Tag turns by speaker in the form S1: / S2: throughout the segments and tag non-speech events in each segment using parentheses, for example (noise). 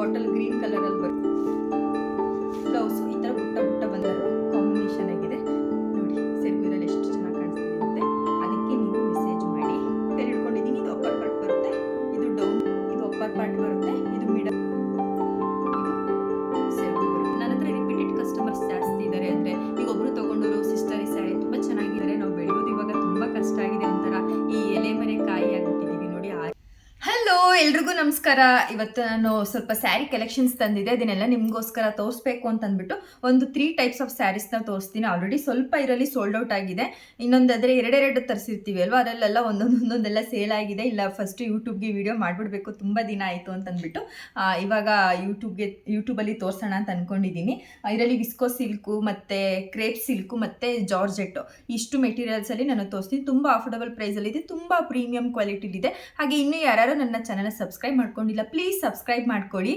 S1: Bottle green ಕಲರಲ್ಲಿ ಬರುತ್ತೆ ಇವತ್ತು ನಾನು ಸ್ವಲ್ಪ ಸ್ಯಾರಿ ಕಲೆಕ್ಷನ್ಸ್ ತಂದಿದೆ, ಅದನ್ನೆಲ್ಲ ನಿಮಗೋಸ್ಕರ ತೋರಿಸ್ಬೇಕು ಅಂತ ಅಂದ್ಬಿಟ್ಟು ಒಂದು ತ್ರೀ ಟೈಪ್ಸ್ ಆಫ್ ಸ್ಯಾರೀಸ್ನ ತೋರಿಸ್ತೀನಿ. ಆಲ್ರೆಡಿ ಸ್ವಲ್ಪ ಇರಲಿ ಸೋಲ್ಡ್ ಔಟ್ ಆಗಿದೆ. ಇನ್ನೊಂದಾದರೆ ಎರಡೆರಡು ತರಿಸಿರ್ತೀವಿ ಅಲ್ವಾ? ಅದರಲ್ಲೆಲ್ಲ ಒಂದೊಂದೊಂದೊಂದೆಲ್ಲ ಸೇಲ್ ಆಗಿದೆ. ಇಲ್ಲ ಫಸ್ಟ್ ಯೂಟ್ಯೂಬ್ಗೆ ವಿಡಿಯೋ ಮಾಡಿಬಿಡ್ಬೇಕು. ತುಂಬ ದಿನ ಆಯಿತು ಅಂತ ಅಂದ್ಬಿಟ್ಟು ಇವಾಗ ಯೂಟ್ಯೂಬ್ಗೆ ಯೂಟ್ಯೂಬಲ್ಲಿ ತೋರಿಸೋಣ ಅಂತ ಅಂದ್ಕೊಂಡಿದ್ದೀನಿ ಇದರಲ್ಲಿ ವಿಸ್ಕೋ ಸಿಲ್ಕು ಮತ್ತು ಕ್ರೇಪ್ ಸಿಲ್ಕು ಮತ್ತು ಜಾರ್ಜೆಟ್ಟು ಇಷ್ಟು ಮೆಟೀರಿಯಲ್ಸಲ್ಲಿ ನಾನು ತೋರಿಸ್ತೀನಿ. ತುಂಬ ಅಫೋರ್ಡಬಲ್ ಪ್ರೈಸಲ್ಲಿದೆ ತುಂಬ ಪ್ರೀಮಿಯಂ ಕ್ವಾಲಿಟಿಲಿದೆ ಹಾಗೆ ಇನ್ನೂ ಯಾರು ನನ್ನ ಚಾನಲ್ನ ಸಬ್ಸ್ಕ್ರೈಬ್ ಮಾಡ್ಕೊಂಡಿಲ್ಲ ಪ್ಲೀಸ್ ಸಬ್ಸ್ಕ್ರೈಬ್ ಮಾಡ್ಕೊಳ್ಳಿ.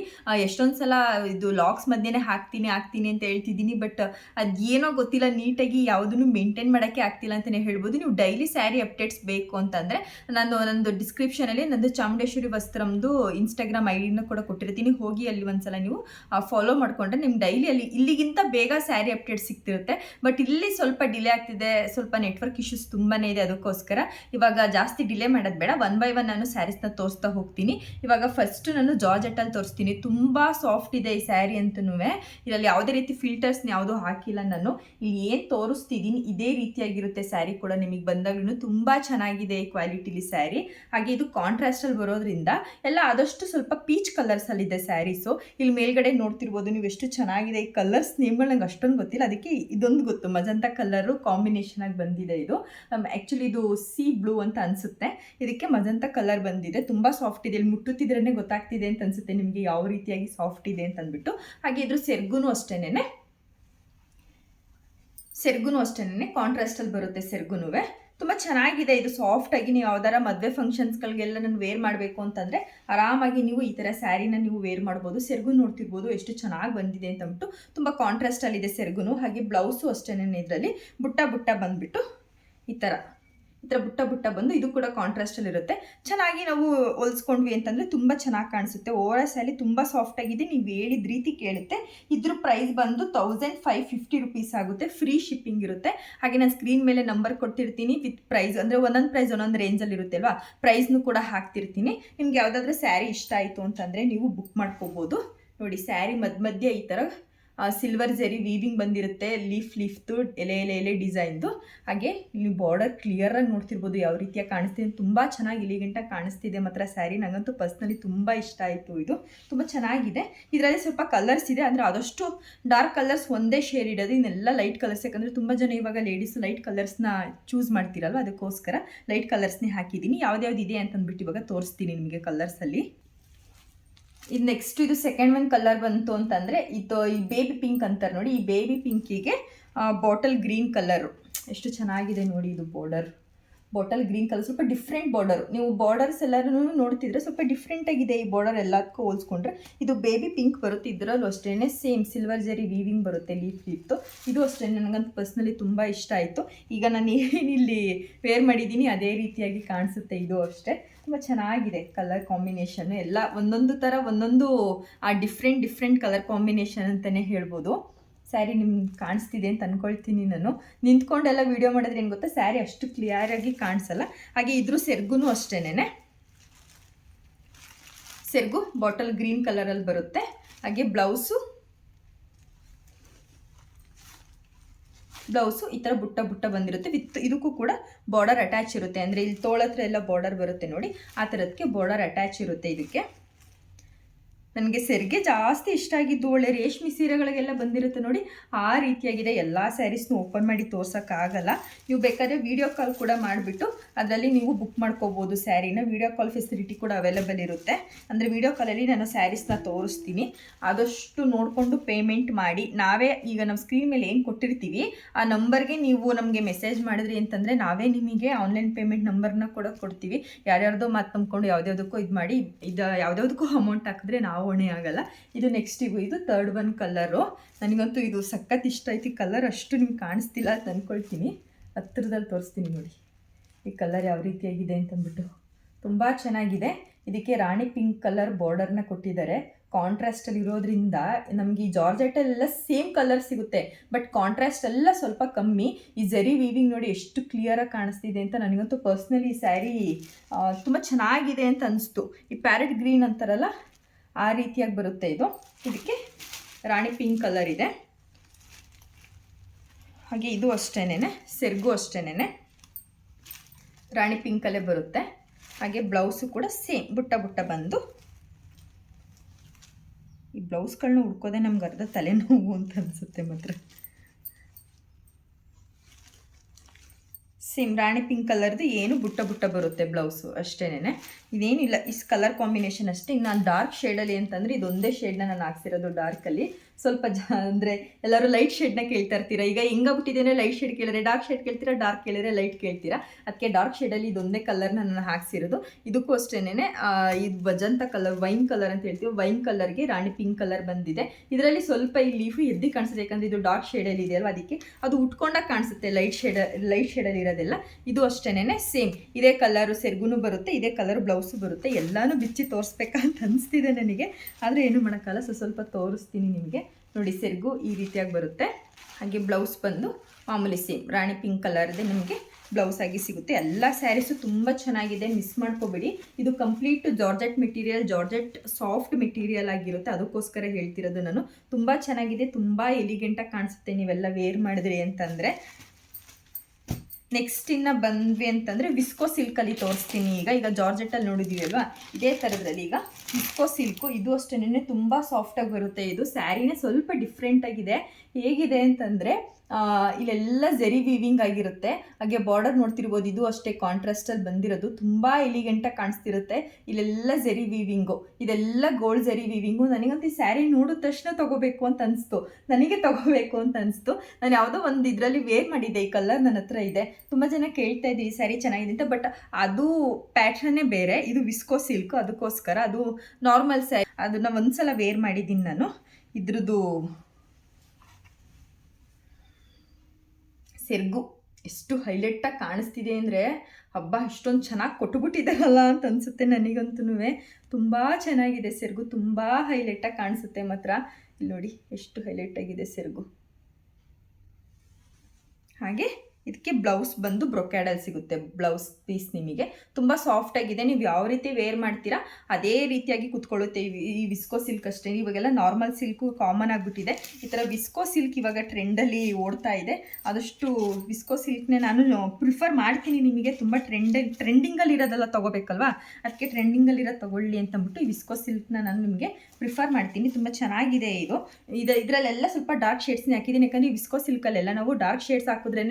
S1: ಎಷ್ಟೊಂದು ಸಲ ಇದು ಲಾಗ್ಸ್ ಮಧ್ಯೆ ಹಾಕ್ತೀನಿ ಹಾಕ್ತೀನಿ ಅಂತ ಹೇಳ್ತಿದ್ದೀನಿ ಬಟ್ ಅದೇನೋ ಗೊತ್ತಿಲ್ಲ, ನೀಟಾಗಿ ಯಾವುದನ್ನು ಮೇಂಟೈನ್ ಮಾಡೋಕ್ಕೆ ಆಗ್ತಿಲ್ಲ ಅಂತಲೇ ಹೇಳ್ಬೋದು. ನೀವು ಡೈಲಿ ಸ್ಯಾರಿ ಅಪ್ಡೇಟ್ಸ್ ಬೇಕು ಅಂತಂದರೆ ನಾನು ನಂದು ಡಿಸ್ಕ್ರಿಪ್ಷನಲ್ಲಿ ನಂದು ಚಾಮುಂಡೇಶ್ವರಿ ವಸ್ತ್ರಮ್ದು ಇನ್ಸ್ಟಾಗ್ರಾಮ್ ಐ ಡಿನ ಕೂಡ ಕೊಟ್ಟಿರ್ತೀನಿ. ಹೋಗಿ ಅಲ್ಲಿ ಒಂದ್ಸಲ ನೀವು ಫಾಲೋ ಮಾಡಿಕೊಂಡ್ರೆ ನಿಮ್ಮ ಡೈಲಿ ಅಲ್ಲಿ ಇಲ್ಲಿಗಿಂತ ಬೇಗ ಸ್ಯಾರಿ ಅಪ್ಡೇಟ್ ಸಿಗ್ತಿರುತ್ತೆ. ಬಟ್ ಇಲ್ಲಿ ಸ್ವಲ್ಪ ಡಿಲೇ ಆಗ್ತಿದೆ, ಸ್ವಲ್ಪ ನೆಟ್ವರ್ಕ್ ಇಶ್ಯೂಸ್ ತುಂಬಾ ಇದೆ ಅದಕ್ಕೋಸ್ಕರ. ಇವಾಗ ಜಾಸ್ತಿ ಡಿಲೇ ಮಾಡೋದು ಬೇಡ. ಒನ್ ಬೈ ಒನ್ ನಾನು ಸ್ಯಾರೀಸ್ನ ತೋರಿಸ್ತಾ ಹೋಗ್ತೀನಿ. ಇವಾಗ ಫಸ್ಟ್ ನಾನು ಜಾರ್ಜೆಟಲ್ಲಿ ತೋರಿಸ್ತೀನಿ. ತುಂಬ ಸಾಫ್ಟ್ ಇದೆ ಈ ಸ್ಯಾರಿ ಅಂತೂ ಇದರಲ್ಲಿ ಯಾವುದೇ ರೀತಿ ಫಿಲ್ಟರ್ಸ್ನ ಯಾವುದೂ ಹಾಕಿಲ್ಲ ನಾನು. ಇಲ್ಲಿ ಏನು ತೋರಿಸ್ತಿದ್ದೀನಿ ಇದೇ ರೀತಿಯಾಗಿರುತ್ತೆ ಸ್ಯಾರಿ ಕೂಡ ನಿಮಗೆ ಬಂದಾಗ್ಲೂ ತುಂಬ ಚೆನ್ನಾಗಿದೆ ಈ ಕ್ವಾಲಿಟಿಲಿ ಸ್ಯಾರಿ ಹಾಗೆ ಇದು ಕಾಂಟ್ರಾಸ್ಟಲ್ಲಿ ಬರೋದ್ರಿಂದ ಎಲ್ಲ ಆದಷ್ಟು ಸ್ವಲ್ಪ ಪೀಚ್ ಕಲರ್ಸಲ್ಲಿದೆ ಸ್ಯಾರೀಸು ಇಲ್ಲಿ ಮೇಲ್ಗಡೆ ನೋಡ್ತಿರ್ಬೋದು ನೀವು ಎಷ್ಟು ಚೆನ್ನಾಗಿದೆ ಈ ಕಲರ್ಸ್ ನೇಮ್ಗಳು ನಂಗೆ ಅಷ್ಟೊಂದು ಗೊತ್ತಿಲ್ಲ. ಅದಕ್ಕೆ ಇದೊಂದು ಗೊತ್ತು. ಮಜಂತ ಕಲರು ಕಾಂಬಿನೇಷನ್ ಆಗಿ ಬಂದಿದೆ ಇದು. ಆ್ಯಕ್ಚುಲಿ ಇದು ಸಿ ಬ್ಲೂ ಅಂತ ಅನಿಸುತ್ತೆ. ಇದಕ್ಕೆ ಮಜಂತ ಕಲರ್ ಬಂದಿದೆ. ತುಂಬ ಸಾಫ್ಟ್ ಇದೆ. ಇಲ್ಲಿ ಮುಟ್ಟುತ್ತಿದ್ರೇ ಗೊತ್ತಾಗ್ತಿದೆ ಅಂತ ಅನಿಸುತ್ತೆ ನಿಮಗೆ ಯಾವ ರೀತಿಯಾಗಿ ಸಾಫ್ಟ್ ಇದೆ ಅಂತ ಅಂದ್ಬಿಟ್ಟು ಹಾಗೆ ಇದ್ರ ಸೆರ್ಗುನು ಅಷ್ಟೇನೆ ಸೆರ್ಗುನು ಅಷ್ಟೇನೆ ಕಾಂಟ್ರಾಸ್ಟಲ್ಲಿ ಬರುತ್ತೆ ಸೆರ್ಗುನು ತುಂಬ ಚೆನ್ನಾಗಿದೆ ಇದು ಸಾಫ್ಟಾಗಿ ನೀವು ಯಾವ್ದಾರ ಮದುವೆ ಫಂಕ್ಷನ್ಸ್ಗಳಿಗೆಲ್ಲ ನಾನು ವೇರ್ ಮಾಡಬೇಕು ಅಂತಂದರೆ ಆರಾಮಾಗಿ ನೀವು ಈ ಥರ ಸ್ಯಾರಿನ ನೀವು ವೇರ್ ಮಾಡ್ಬೋದು. ಸೆರಗು ನೋಡ್ತಿರ್ಬೋದು ಎಷ್ಟು ಚೆನ್ನಾಗಿ ಬಂದಿದೆ ಅಂತ ಅಂದ್ಬಿಟ್ಟು ತುಂಬ ಕಾಂಟ್ರಾಸ್ಟಲ್ಲಿದೆ ಸೆರಗುನು. ಹಾಗೆ ಬ್ಲೌಸು ಅಷ್ಟೇನೆ ಇದರಲ್ಲಿ. ಬುಟ್ಟ ಬುಟ್ಟ ಬಂದ್ಬಿಟ್ಟು ಈ ಥರ ಈ ಥರ ಬುಟ್ಟ ಬುಟ್ಟ ಬಂದು ಇದು ಕೂಡ ಕಾಂಟ್ರಾಸ್ಟಲ್ಲಿ ಇರುತ್ತೆ. ಚೆನ್ನಾಗಿ ನಾವು ಹೊಲ್ಸ್ಕೊಂಡ್ವಿ ಅಂತಂದರೆ ತುಂಬ ಚೆನ್ನಾಗಿ ಕಾಣಿಸುತ್ತೆ. ಓವರ್ ಸ್ಯಾಲಿ ತುಂಬ ಸಾಫ್ಟ್ ಆಗಿದೆ. ನೀವು ಹೇಳಿದ ರೀತಿ ಕೇಳುತ್ತೆ. ಇದ್ರ ಪ್ರೈಸ್ ಬಂದು ತೌಸಂಡ್ ಫೈವ್ ಫಿಫ್ಟಿ ರುಪೀಸ್ ಆಗುತ್ತೆ. ಫ್ರೀ ಶಿಪ್ಪಿಂಗ್ ಇರುತ್ತೆ. ಹಾಗೆ ನಾನು ಸ್ಕ್ರೀನ್ ಮೇಲೆ ನಂಬರ್ ಕೊಡ್ತಿರ್ತೀನಿ ವಿತ್ ಪ್ರೈಸ್ ಅಂದರೆ ಒಂದೊಂದು ಪ್ರೈಸ್ ಒಂದೊಂದು ರೇಂಜಲ್ಲಿ ಇರುತ್ತೆ ಅಲ್ವಾ? ಪ್ರೈಸ್ನು ಕೂಡ ಹಾಕ್ತಿರ್ತೀನಿ. ನಿಮ್ಗೆ ಯಾವುದಾದ್ರೂ ಸ್ಯಾರಿ ಇಷ್ಟ ಆಯಿತು ಅಂತಂದರೆ ನೀವು ಬುಕ್ ಮಾಡ್ಕೋಬೋದು. ನೋಡಿ, ಸ್ಯಾರಿ ಮಧ್ಯ ಮಧ್ಯೆ ಈ ಥರ ಸಿಲ್ವರ್ ಜೆರಿ ವೀವಿಂಗ್ ಬಂದಿರುತ್ತೆ ಲೀಫ್ ಲೀಫ್ದು ಎಲೆ ಎಲೆ ಎಲೆ ಡಿಸೈನ್ದು ಹಾಗೆ ಇಲ್ಲಿ ಬಾರ್ಡರ್ ಕ್ಲಿಯರಾಗಿ ನೋಡ್ತಿರ್ಬೋದು ಯಾವ ರೀತಿಯಾಗಿ ಕಾಣಿಸ್ತಿದೆ. ತುಂಬ ಚೆನ್ನಾಗಿ ಇಲ್ಲಿ ಗಂಟ ಕಾಣಿಸ್ತಿದೆ ಮಾತ್ರ ಸ್ಯಾರಿ ನನಗಂತೂ ಪರ್ಸ್ನಲಿ ತುಂಬ ಇಷ್ಟ ಆಯಿತು ಇದು. ತುಂಬ ಚೆನ್ನಾಗಿದೆ. ಇದರಲ್ಲಿ ಸ್ವಲ್ಪ ಕಲರ್ಸ್ ಇದೆ, ಅಂದರೆ ಆದಷ್ಟು ಡಾರ್ಕ್ ಕಲರ್ಸ್ ಒಂದೇ ಶೇರ್ ಇಡೋದು. ಇನ್ನೆಲ್ಲ ಲೈಟ್ ಕಲರ್ಸ್ ಯಾಕಂದರೆ ತುಂಬ ಜನ ಇವಾಗ ಲೇಡೀಸ್ ಲೈಟ್ ಕಲರ್ಸ್ನ ಚೂಸ್ ಮಾಡ್ತಿರಲ್ವ? ಅದಕ್ಕೋಸ್ಕರ ಲೈಟ್ ಕಲರ್ಸ್ನೇ ಹಾಕಿದ್ದೀನಿ. ಯಾವ್ದು ಇದೆ ಅಂತಂದ್ಬಿಟ್ಟು ಇವಾಗ ತೋರಿಸ್ತೀನಿ ನಿಮಗೆ ಕಲರ್ಸಲ್ಲಿ ಇದು ನೆಕ್ಸ್ಟ್ ಇದು ಸೆಕೆಂಡ್ ಒನ್ ಕಲರ್ ಬಂತು ಅಂತಂದರೆ ಇದು ಈ ಬೇಬಿ ಪಿಂಕ್ ಅಂತಾರೆ ನೋಡಿ, ಈ ಬೇಬಿ ಪಿಂಕಿಗೆ ಬಾಟಲ್ ಗ್ರೀನ್ ಕಲರು ಎಷ್ಟು ಚೆನ್ನಾಗಿದೆ ನೋಡಿ ಇದು ಬಾರ್ಡರ್ ಬಾಟಲ್ ಗ್ರೀನ್ ಕಲರ್ ಸ್ವಲ್ಪ ಡಿಫ್ರೆಂಟ್ ಬಾರ್ಡರ್ ನೀವು ಬಾರ್ಡರ್ಸ್ ಎಲ್ಲರೂ ನೋಡ್ತಿದ್ರೆ ಸ್ವಲ್ಪ ಡಿಫ್ರೆಂಟ್ ಆಗಿದೆ ಈ ಬಾರ್ಡರ್ ಎಲ್ಲದಕ್ಕೂ ಹೋಲಿಸ್ಕೊಂಡ್ರೆ. ಇದು ಬೇಬಿ ಪಿಂಕ್ ಬರುತ್ತೆ, ಇದರಲ್ಲೂ ಅಷ್ಟೇ ಸೇಮ್ ಸಿಲ್ವರ್ ಜರಿ ವೀವಿಂಗ್ ಬರುತ್ತೆ ಲೀಫ್ ಲೀಫ್ತು ಇದು ಅಷ್ಟೇ ನನಗಂತೂ ಪರ್ಸ್ನಲಿ ತುಂಬ ಇಷ್ಟ ಆಯಿತು. ಈಗ ನಾನು ಏನಿಲ್ಲಿ ವೇರ್ ಮಾಡಿದ್ದೀನಿ ಅದೇ ರೀತಿಯಾಗಿ ಕಾಣಿಸುತ್ತೆ ಇದು ಅಷ್ಟೇ. ತುಂಬ ಚೆನ್ನಾಗಿದೆ ಕಲರ್ ಕಾಂಬಿನೇಷನ್ ಎಲ್ಲ ಒಂದೊಂದು ಥರ ಒಂದೊಂದು ಆ ಡಿಫ್ರೆಂಟ್ ಡಿಫ್ರೆಂಟ್ ಕಲರ್ ಕಾಂಬಿನೇಷನ್ ಅಂತಲೇ ಹೇಳ್ಬೋದು. ಸ್ಯಾರಿ ನಿಮ್ಗೆ ಕಾಣಿಸ್ತಿದೆ ಅಂತ ಅಂದ್ಕೊಳ್ತೀನಿ ನಾನು. ನಿಂತ್ಕೊಂಡೆಲ್ಲ ವೀಡಿಯೋ ಮಾಡಿದ್ರೆ ಏನು ಗೊತ್ತಾ? ಸ್ಯಾರಿ ಅಷ್ಟು ಕ್ಲಿಯರಾಗಿ ಕಾಣಿಸಲ್ಲ. ಹಾಗೆ ಇದ್ರ ಸೆರ್ಗೂ ಅಷ್ಟೇನೆ ಸೆರ್ಗು ಬಾಟಲ್ ಗ್ರೀನ್ ಕಲರಲ್ಲಿ ಬರುತ್ತೆ. ಹಾಗೆ ಬ್ಲೌಸು. ಬ್ಲೌಸು ಈ ಥರ ಬುಟ್ಟ ಬುಟ್ಟ ಬಂದಿರುತ್ತೆ. ವಿತ್ ಇದಕ್ಕೂ ಕೂಡ ಬಾರ್ಡರ್ ಅಟ್ಯಾಚ್ ಇರುತ್ತೆ. ಅಂದರೆ ಇಲ್ಲಿ ತೋಳತ್ರ ಎಲ್ಲ ಬಾರ್ಡರ್ ಬರುತ್ತೆ ನೋಡಿ. ಆ ಥರದಕ್ಕೆ ಬಾರ್ಡರ್ ಅಟ್ಯಾಚ್ ಇರುತ್ತೆ ಇದಕ್ಕೆ. ನನಗೆ ಸೆರಿಗೆ ಜಾಸ್ತಿ ಇಷ್ಟ ಆಗಿದ್ದು ಒಳ್ಳೆ ರೇಷ್ಮೆ ಸೀರೆಗಳಿಗೆಲ್ಲ ಬಂದಿರುತ್ತೆ ನೋಡಿ. ಆ ರೀತಿಯಾಗಿದೆ. ಎಲ್ಲ ಸ್ಯಾರೀಸ್ನು ಓಪನ್ ಮಾಡಿ ತೋರ್ಸೋಕ್ಕಾಗಲ್ಲ. ನೀವು ಬೇಕಾದ್ರೆ ವಿಡಿಯೋ ಕಾಲ್ ಕೂಡ ಮಾಡಿಬಿಟ್ಟು ಅದರಲ್ಲಿ ನೀವು ಬುಕ್ ಮಾಡ್ಕೋಬೋದು ಸ್ಯಾರಿನ ವಿಡಿಯೋ ಕಾಲ್ ಫೆಸಿಲಿಟಿ ಕೂಡ ಅವೈಲೇಬಲ್ ಇರುತ್ತೆ. ಅಂದರೆ ವಿಡಿಯೋ ಕಾಲಲ್ಲಿ ನಾನು ಸ್ಯಾರೀಸ್ನ ತೋರಿಸ್ತೀನಿ. ಆದಷ್ಟು ನೋಡಿಕೊಂಡು ಪೇಮೆಂಟ್ ಮಾಡಿ. ನಾವೇ ಈಗ ನಮ್ಮ ಸ್ಕ್ರೀನ್ ಮೇಲೆ ಏನು ಕೊಟ್ಟಿರ್ತೀವಿ, ಆ ನಂಬರ್ಗೆ ನೀವು ನಮಗೆ ಮೆಸೇಜ್ ಮಾಡಿದ್ರಿ ಅಂತಂದರೆ ನಾವೇ ನಿಮಗೆ ಆನ್ಲೈನ್ ಪೇಮೆಂಟ್ ನಂಬರ್ನ ಕೂಡ ಕೊಡ್ತೀವಿ. ಯಾರ್ಯಾರ್ದೋ ಮಾತು ನಂಬ್ಕೊಂಡು ಯಾವುದ್ಯಾವುದಕ್ಕೂ ಇದು ಮಾಡಿ, ಇದು ಯಾವುದ್ಯಾವುದಕ್ಕೂ ಅಮೌಂಟ್ ಹಾಕಿದ್ರೆ ನಾವು ಹೊಣೆ ಆಗಲ್ಲ. ಇದು ನೆಕ್ಸ್ಟ್ ಇವು ಇದು ತರ್ಡ್ ಒನ್ ಕಲ್ಲರು ನನಗಂತೂ ಇದು ಸಖತ್ ಇಷ್ಟ ಆಯ್ತು. ಈ ಕಲರ್ ಅಷ್ಟು ನಿಮ್ಗೆ ಕಾಣಿಸ್ತಿಲ್ಲ ಅಂತ ಅಂದ್ಕೊಳ್ತೀನಿ ಹತ್ತಿರದಲ್ಲಿ ತೋರಿಸ್ತೀನಿ ನೋಡಿ. ಈ ಕಲರ್ ಯಾವ ರೀತಿಯಾಗಿದೆ ಅಂತಂದ್ಬಿಟ್ಟು. ತುಂಬ ಚೆನ್ನಾಗಿದೆ. ಇದಕ್ಕೆ ರಾಣಿ ಪಿಂಕ್ ಕಲರ್ ಬಾರ್ಡರ್ನ ಕೊಟ್ಟಿದ್ದಾರೆ. ಕಾಂಟ್ರಾಸ್ಟಲ್ಲಿ ಇರೋದ್ರಿಂದ ನಮಗೆ ಈ ಜಾರ್ಜೆಟಲ್ಲೆಲ್ಲ ಸೇಮ್ ಕಲರ್ ಸಿಗುತ್ತೆ. ಬಟ್ ಕಾಂಟ್ರಾಸ್ಟ್ ಎಲ್ಲ ಸ್ವಲ್ಪ ಕಮ್ಮಿ. ಈ ಜರಿ ವೀವಿಂಗ್ ನೋಡಿ ಎಷ್ಟು ಕ್ಲಿಯರಾಗಿ ಕಾಣಿಸ್ತಿದೆ ಅಂತ ನನಗಂತೂ ಪರ್ಸ್ನಲಿ ಈ ಸ್ಯಾರಿ ತುಂಬ ಚೆನ್ನಾಗಿದೆ ಅಂತ ಅನಿಸ್ತು. ಈ ಪ್ಯಾರೆಟ್ ಗ್ರೀನ್ ಅಂತಾರಲ್ಲ ಆ ರೀತಿಯಾಗಿ ಬರುತ್ತೆ ಇದು. ಇದಕ್ಕೆ ರಾಣಿ ಪಿಂಕ್ ಕಲರ್ ಇದೆ. ಹಾಗೆ ಇದು ಅಷ್ಟೇನೆ ಸೆರ್ಗು ಅಷ್ಟೇನೆ ರಾಣಿ ಪಿಂಕಲ್ಲೇ ಬರುತ್ತೆ. ಹಾಗೆ ಬ್ಲೌಸು ಕೂಡ ಸೇಮ್, ಬುಟ್ಟ ಬುಟ್ಟ ಬಂದು. ಈ ಬ್ಲೌಸ್ಗಳನ್ನ ಹುಡ್ಕೋದೆ ನಮ್ಗೆ ಅರ್ಧ ತಲೆನೋವು ಅಂತ ಅನಿಸುತ್ತೆ ಮಾತ್ರ. ಸೇಮ್ ರಾಣಿ ಪಿಂಕ್ ಕಲರ್ದು ಏನು ಬುಟ್ಟ ಬುಟ್ಟ ಬರುತ್ತೆ ಬ್ಲೌಸು ಅಷ್ಟೇನೆ ಇದೇನಿಲ್ಲ, ಇಸ್ ಕಲರ್ ಕಾಂಬಿನೇಷನ್ ಅಷ್ಟೇ. ಇನ್ನು ನಾನು ಡಾರ್ಕ್ ಶೇಡಲ್ಲಿ ಅಂತಂದರೆ ಇದೊಂದೇ ಶೇಡ್ನ ನಾನು ಹಾಕ್ಸಿರೋದು ಡಾರ್ಕಲ್ಲಿ ಸ್ವಲ್ಪ ಜ, ಅಂದರೆ ಎಲ್ಲರೂ ಲೈಟ್ ಶೇಡ್ನ ಕೇಳ್ತಾ ಇರ್ತೀರಾ? ಈಗ ಹೆಂಗಾಗ್ಬಿಟ್ಟಿದೆ ಲೈಟ್ ಶೇಡ್ ಕೇಳಿದ್ರೆ ಡಾರ್ಕ್ ಶೇಡ್ ಕೇಳ್ತೀರಾ? ಡಾರ್ಕ್ ಕೇಳಿದ್ರೆ ಲೈಟ್ ಕೇಳ್ತೀರಾ? ಅದಕ್ಕೆ ಡಾರ್ಕ್ ಶೇಡಲ್ಲಿ ಇದೊಂದೇ ಕಲರ್ನ ನಾನು ಹಾಕ್ಸಿರೋದು. ಇದಕ್ಕೂ ಅಷ್ಟೇನೆ ಇದು ಭಜಂತ ಕಲರ್ ವೈನ್ ಕಲರ್ ಅಂತ ಹೇಳ್ತೀವಿ. ವೈನ್ ಕಲರ್ಗೆ ರಾಣಿ ಪಿಂಕ್ ಕಲರ್ ಬಂದಿದೆ. ಇದರಲ್ಲಿ ಸ್ವಲ್ಪ ಈ ಲೀಫು ಎದ್ದು ಕಾಣಿಸುತ್ತೆ. ಯಾಕಂದರೆ ಇದು ಡಾರ್ಕ್ ಶೇಡಲ್ಲಿ ಇದೆ ಅಲ್ವಾ ಅದಕ್ಕೆ. ಅದು ಉಟ್ಕೊಂಡಾಗ ಕಾಣಿಸುತ್ತೆ ಲೈಟ್ ಶೇಡ್ ಲೈಟ್ ಶೇಡಲ್ಲಿ ಇರೋದೆಲ್ಲ. ಇದು ಅಷ್ಟೇನೆ ಸೇಮ್ ಇದೇ ಕಲರು ಸೆರ್ಗುನು ಬರುತ್ತೆ, ಇದೇ ಕಲರ್ ಬ್ಲೌಸು ಬರುತ್ತೆ. ಎಲ್ಲನೂ ಬಿಚ್ಚಿ ತೋರಿಸ್ಬೇಕಂತ ಅನಿಸ್ತಿದೆ ನನಗೆ. ಆದರೆ ಏನು ಮಾಡೋಕ್ಕಲ್ಲ ಸೊ ಸ್ವಲ್ಪ ತೋರಿಸ್ತೀನಿ ನಿಮಗೆ. ನೋಡಿ ಸೆರ್ಗು ಈ ರೀತಿಯಾಗಿ ಬರುತ್ತೆ. ಹಾಗೆ ಬ್ಲೌಸ್ ಬಂದು ಮಾಮೂಲಿ ಸೇಮ್. ರಾಣಿ ಪಿಂಕ್ ಕಲರ್ದೇ ನಿಮಗೆ ಬ್ಲೌಸ್ ಆಗಿ ಸಿಗುತ್ತೆ. ಎಲ್ಲ ಸ್ಯಾರೀಸು ತುಂಬ ಚೆನ್ನಾಗಿದೆ. ಮಿಸ್ ಮಾಡ್ಕೋಬೇಡಿ. ಇದು complete georgette material, georgette soft material ಆಗಿರುತ್ತೆ. ಅದಕ್ಕೋಸ್ಕರ ಹೇಳ್ತಿರೋದು ನಾನು. ತುಂಬ ಚೆನ್ನಾಗಿದೆ. ತುಂಬ ಎಲಿಗೆಂಟಾಗಿ ಕಾಣಿಸುತ್ತೆ. ನೀವೆಲ್ಲ ವೇರ್ ಮಾಡಿದ್ರಿ ಅಂತಂದರೆ. ನೆಕ್ಸ್ಟ್ ಇನ್ನ ಬಂದ್ವಿ ಅಂತಂದರೆ ವಿಸ್ಕೋ ಸಿಲ್ಕಲ್ಲಿ ತೋರಿಸ್ತೀನಿ. ಈಗ ಈಗ ಜಾರ್ಜೆಟ್ಟಲ್ಲಿ ನೋಡಿದ್ದೀವಿ ಅಲ್ವಾ? ಇದೇ ಥರದ್ರಲ್ಲಿ ಈಗ ವಿಸ್ಕೋ ಸಿಲ್ಕು ಇದು ಅಷ್ಟೇನೆ, ತುಂಬ ಸಾಫ್ಟಾಗಿ ಬರುತ್ತೆ. ಇದು ಸ್ಯಾರಿನೇ ಸ್ವಲ್ಪ ಡಿಫ್ರೆಂಟಾಗಿದೆ ಹೇಗಿದೆ ಅಂತಂದರೆ ಇಲ್ಲೆಲ್ಲ ಜೆರಿ ವೀವಿಂಗ್ ಆಗಿರುತ್ತೆ. ಹಾಗೆ ಬಾರ್ಡರ್ ನೋಡ್ತಿರ್ಬೋದು, ಇದು ಅಷ್ಟೇ ಕಾಂಟ್ರಾಸ್ಟಲ್ಲಿ ಬಂದಿರೋದು. ತುಂಬ ಎಲಿಗೆಂಟಾಗಿ ಕಾಣಿಸ್ತಿರುತ್ತೆ ಇಲ್ಲೆಲ್ಲ ಜೆರಿ ವೀವಿಂಗು ಇದೆಲ್ಲ ಗೋಲ್ಡ್ ಜೆರಿ ವೀವಿಂಗು ನನಗಂತೂ ಈ ಸ್ಯಾರಿ ನೋಡಿದ ತಕ್ಷಣ ತೊಗೋಬೇಕು ಅಂತ ಅನಿಸ್ತು. ನನಗೆ ತೊಗೋಬೇಕು ಅಂತ ಅನಿಸ್ತು. ನಾನು ಯಾವುದೋ ಒಂದು ಇದರಲ್ಲಿ ವೇರ್ ಮಾಡಿದ್ದೆ, ಈ ಕಲರ್ ನನ್ನ ಹತ್ರ ಇದೆ. ತುಂಬ ಜನ ಕೇಳ್ತಾ ಇದ್ದೆ ಈ ಸ್ಯಾರಿ ಚೆನ್ನಾಗಿದೆ ಅಂತ ಬಟ್ ಅದು ಪ್ಯಾಟ್ರನ್ನೇ ಬೇರೆ. ಇದು ವಿಸ್ಕೋ ಸಿಲ್ಕು ಅದಕ್ಕೋಸ್ಕರ. ಅದು ನಾರ್ಮಲ್ ಸ್ಯಾರಿ ಅದನ್ನು ಒಂದ್ಸಲ ವೇರ್ ಮಾಡಿದ್ದೀನಿ ನಾನು. ಇದ್ರದ್ದು ಸೆರ್ಗು ಎಷ್ಟು ಹೈಲೈಟಾಗಿ ಕಾಣಿಸ್ತಿದೆ ಅಂದರೆ, ಹಬ್ಬ ಇಷ್ಟೊಂದು ಚೆನ್ನಾಗಿ ಕೊಟ್ಟುಬಿಟ್ಟಿದ್ದಾರಲ್ಲ ಅಂತ ಅನಿಸುತ್ತೆ ನನಗಂತೂ ತುಂಬ ಚೆನ್ನಾಗಿದೆ ಸೆರ್ಗು, ತುಂಬ ಹೈಲೈಟಾಗಿ ಕಾಣಿಸುತ್ತೆ ಮಾತ್ರ. ಇಲ್ಲಿ ನೋಡಿ ಎಷ್ಟು ಹೈಲೈಟಾಗಿದೆ ಸೆರ್ಗು. ಹಾಗೆ ಇದಕ್ಕೆ ಬ್ಲೌಸ್ ಬಂದು ಬ್ರೊಕ್ಯಾಡಲ್ಲಿ ಸಿಗುತ್ತೆ. ಬ್ಲೌಸ್ ಪೀಸ್ ನಿಮಗೆ. ತುಂಬ ಸಾಫ್ಟ್ ಆಗಿದೆ. ನೀವು ಯಾವ ರೀತಿ ವೇರ್ ಮಾಡ್ತೀರಾ, ಅದೇ ರೀತಿಯಾಗಿ ಕುತ್ಕೊಳ್ಳುತ್ತೆ. ಈ ವಿಸ್ಕೋ ಸಿಲ್ಕ್ ಅಷ್ಟೇ. ಇವಾಗೆಲ್ಲ ನಾರ್ಮಲ್ ಸಿಲ್ಕು ಕಾಮನ್ ಆಗಿಬಿಟ್ಟಿದೆ. ಈ ಥರ ವಿಸ್ಕೋ ಸಿಲ್ಕ್ ಇವಾಗ ಟ್ರೆಂಡಲ್ಲಿ ಓಡ್ತಾ ಇದೆ. ಆದಷ್ಟು ವಿಸ್ಕೋ ಸಿಲ್ಕ್ನೇ ನಾನು ಪ್ರಿಫರ್ ಮಾಡ್ತೀನಿ ನಿಮಗೆ. ತುಂಬ ಟ್ರೆಂಡ್ ಟ್ರೆಂಡಿಂಗಲ್ಲಿ ಇರೋದೆಲ್ಲ ತೊಗೋಬೇಕಲ್ವಾ? ಅದಕ್ಕೆ ಟ್ರೆಂಡಿಂಗಲ್ಲಿರೋದು ತೊಗೊಳ್ಳಿ ಅಂತಂದ್ಬಿಟ್ಟು ಈ ವಿಸ್ಕೋ ಸಿಲ್ಕ್ನ ನಾನು ನಿಮಗೆ ಪ್ರಿಫರ್ ಮಾಡ್ತೀನಿ. ತುಂಬ ಚೆನ್ನಾಗಿದೆ ಇದು. ಇದು, ಇದರಲ್ಲೆಲ್ಲ ಸ್ವಲ್ಪ ಡಾರ್ಕ್ ಶೇಡ್ಸ್ನೇ ಹಾಕಿದ್ದೀನಿ. ಯಾಕಂದರೆ ವಿಸ್ಕೋ ಸಿಲ್ಕಲ್ಲೆಲ್ಲ ನಾವು ಡಾರ್ಕ್ ಶೇಡ್ಸ್ ಹಾಕಿದ್ರೇ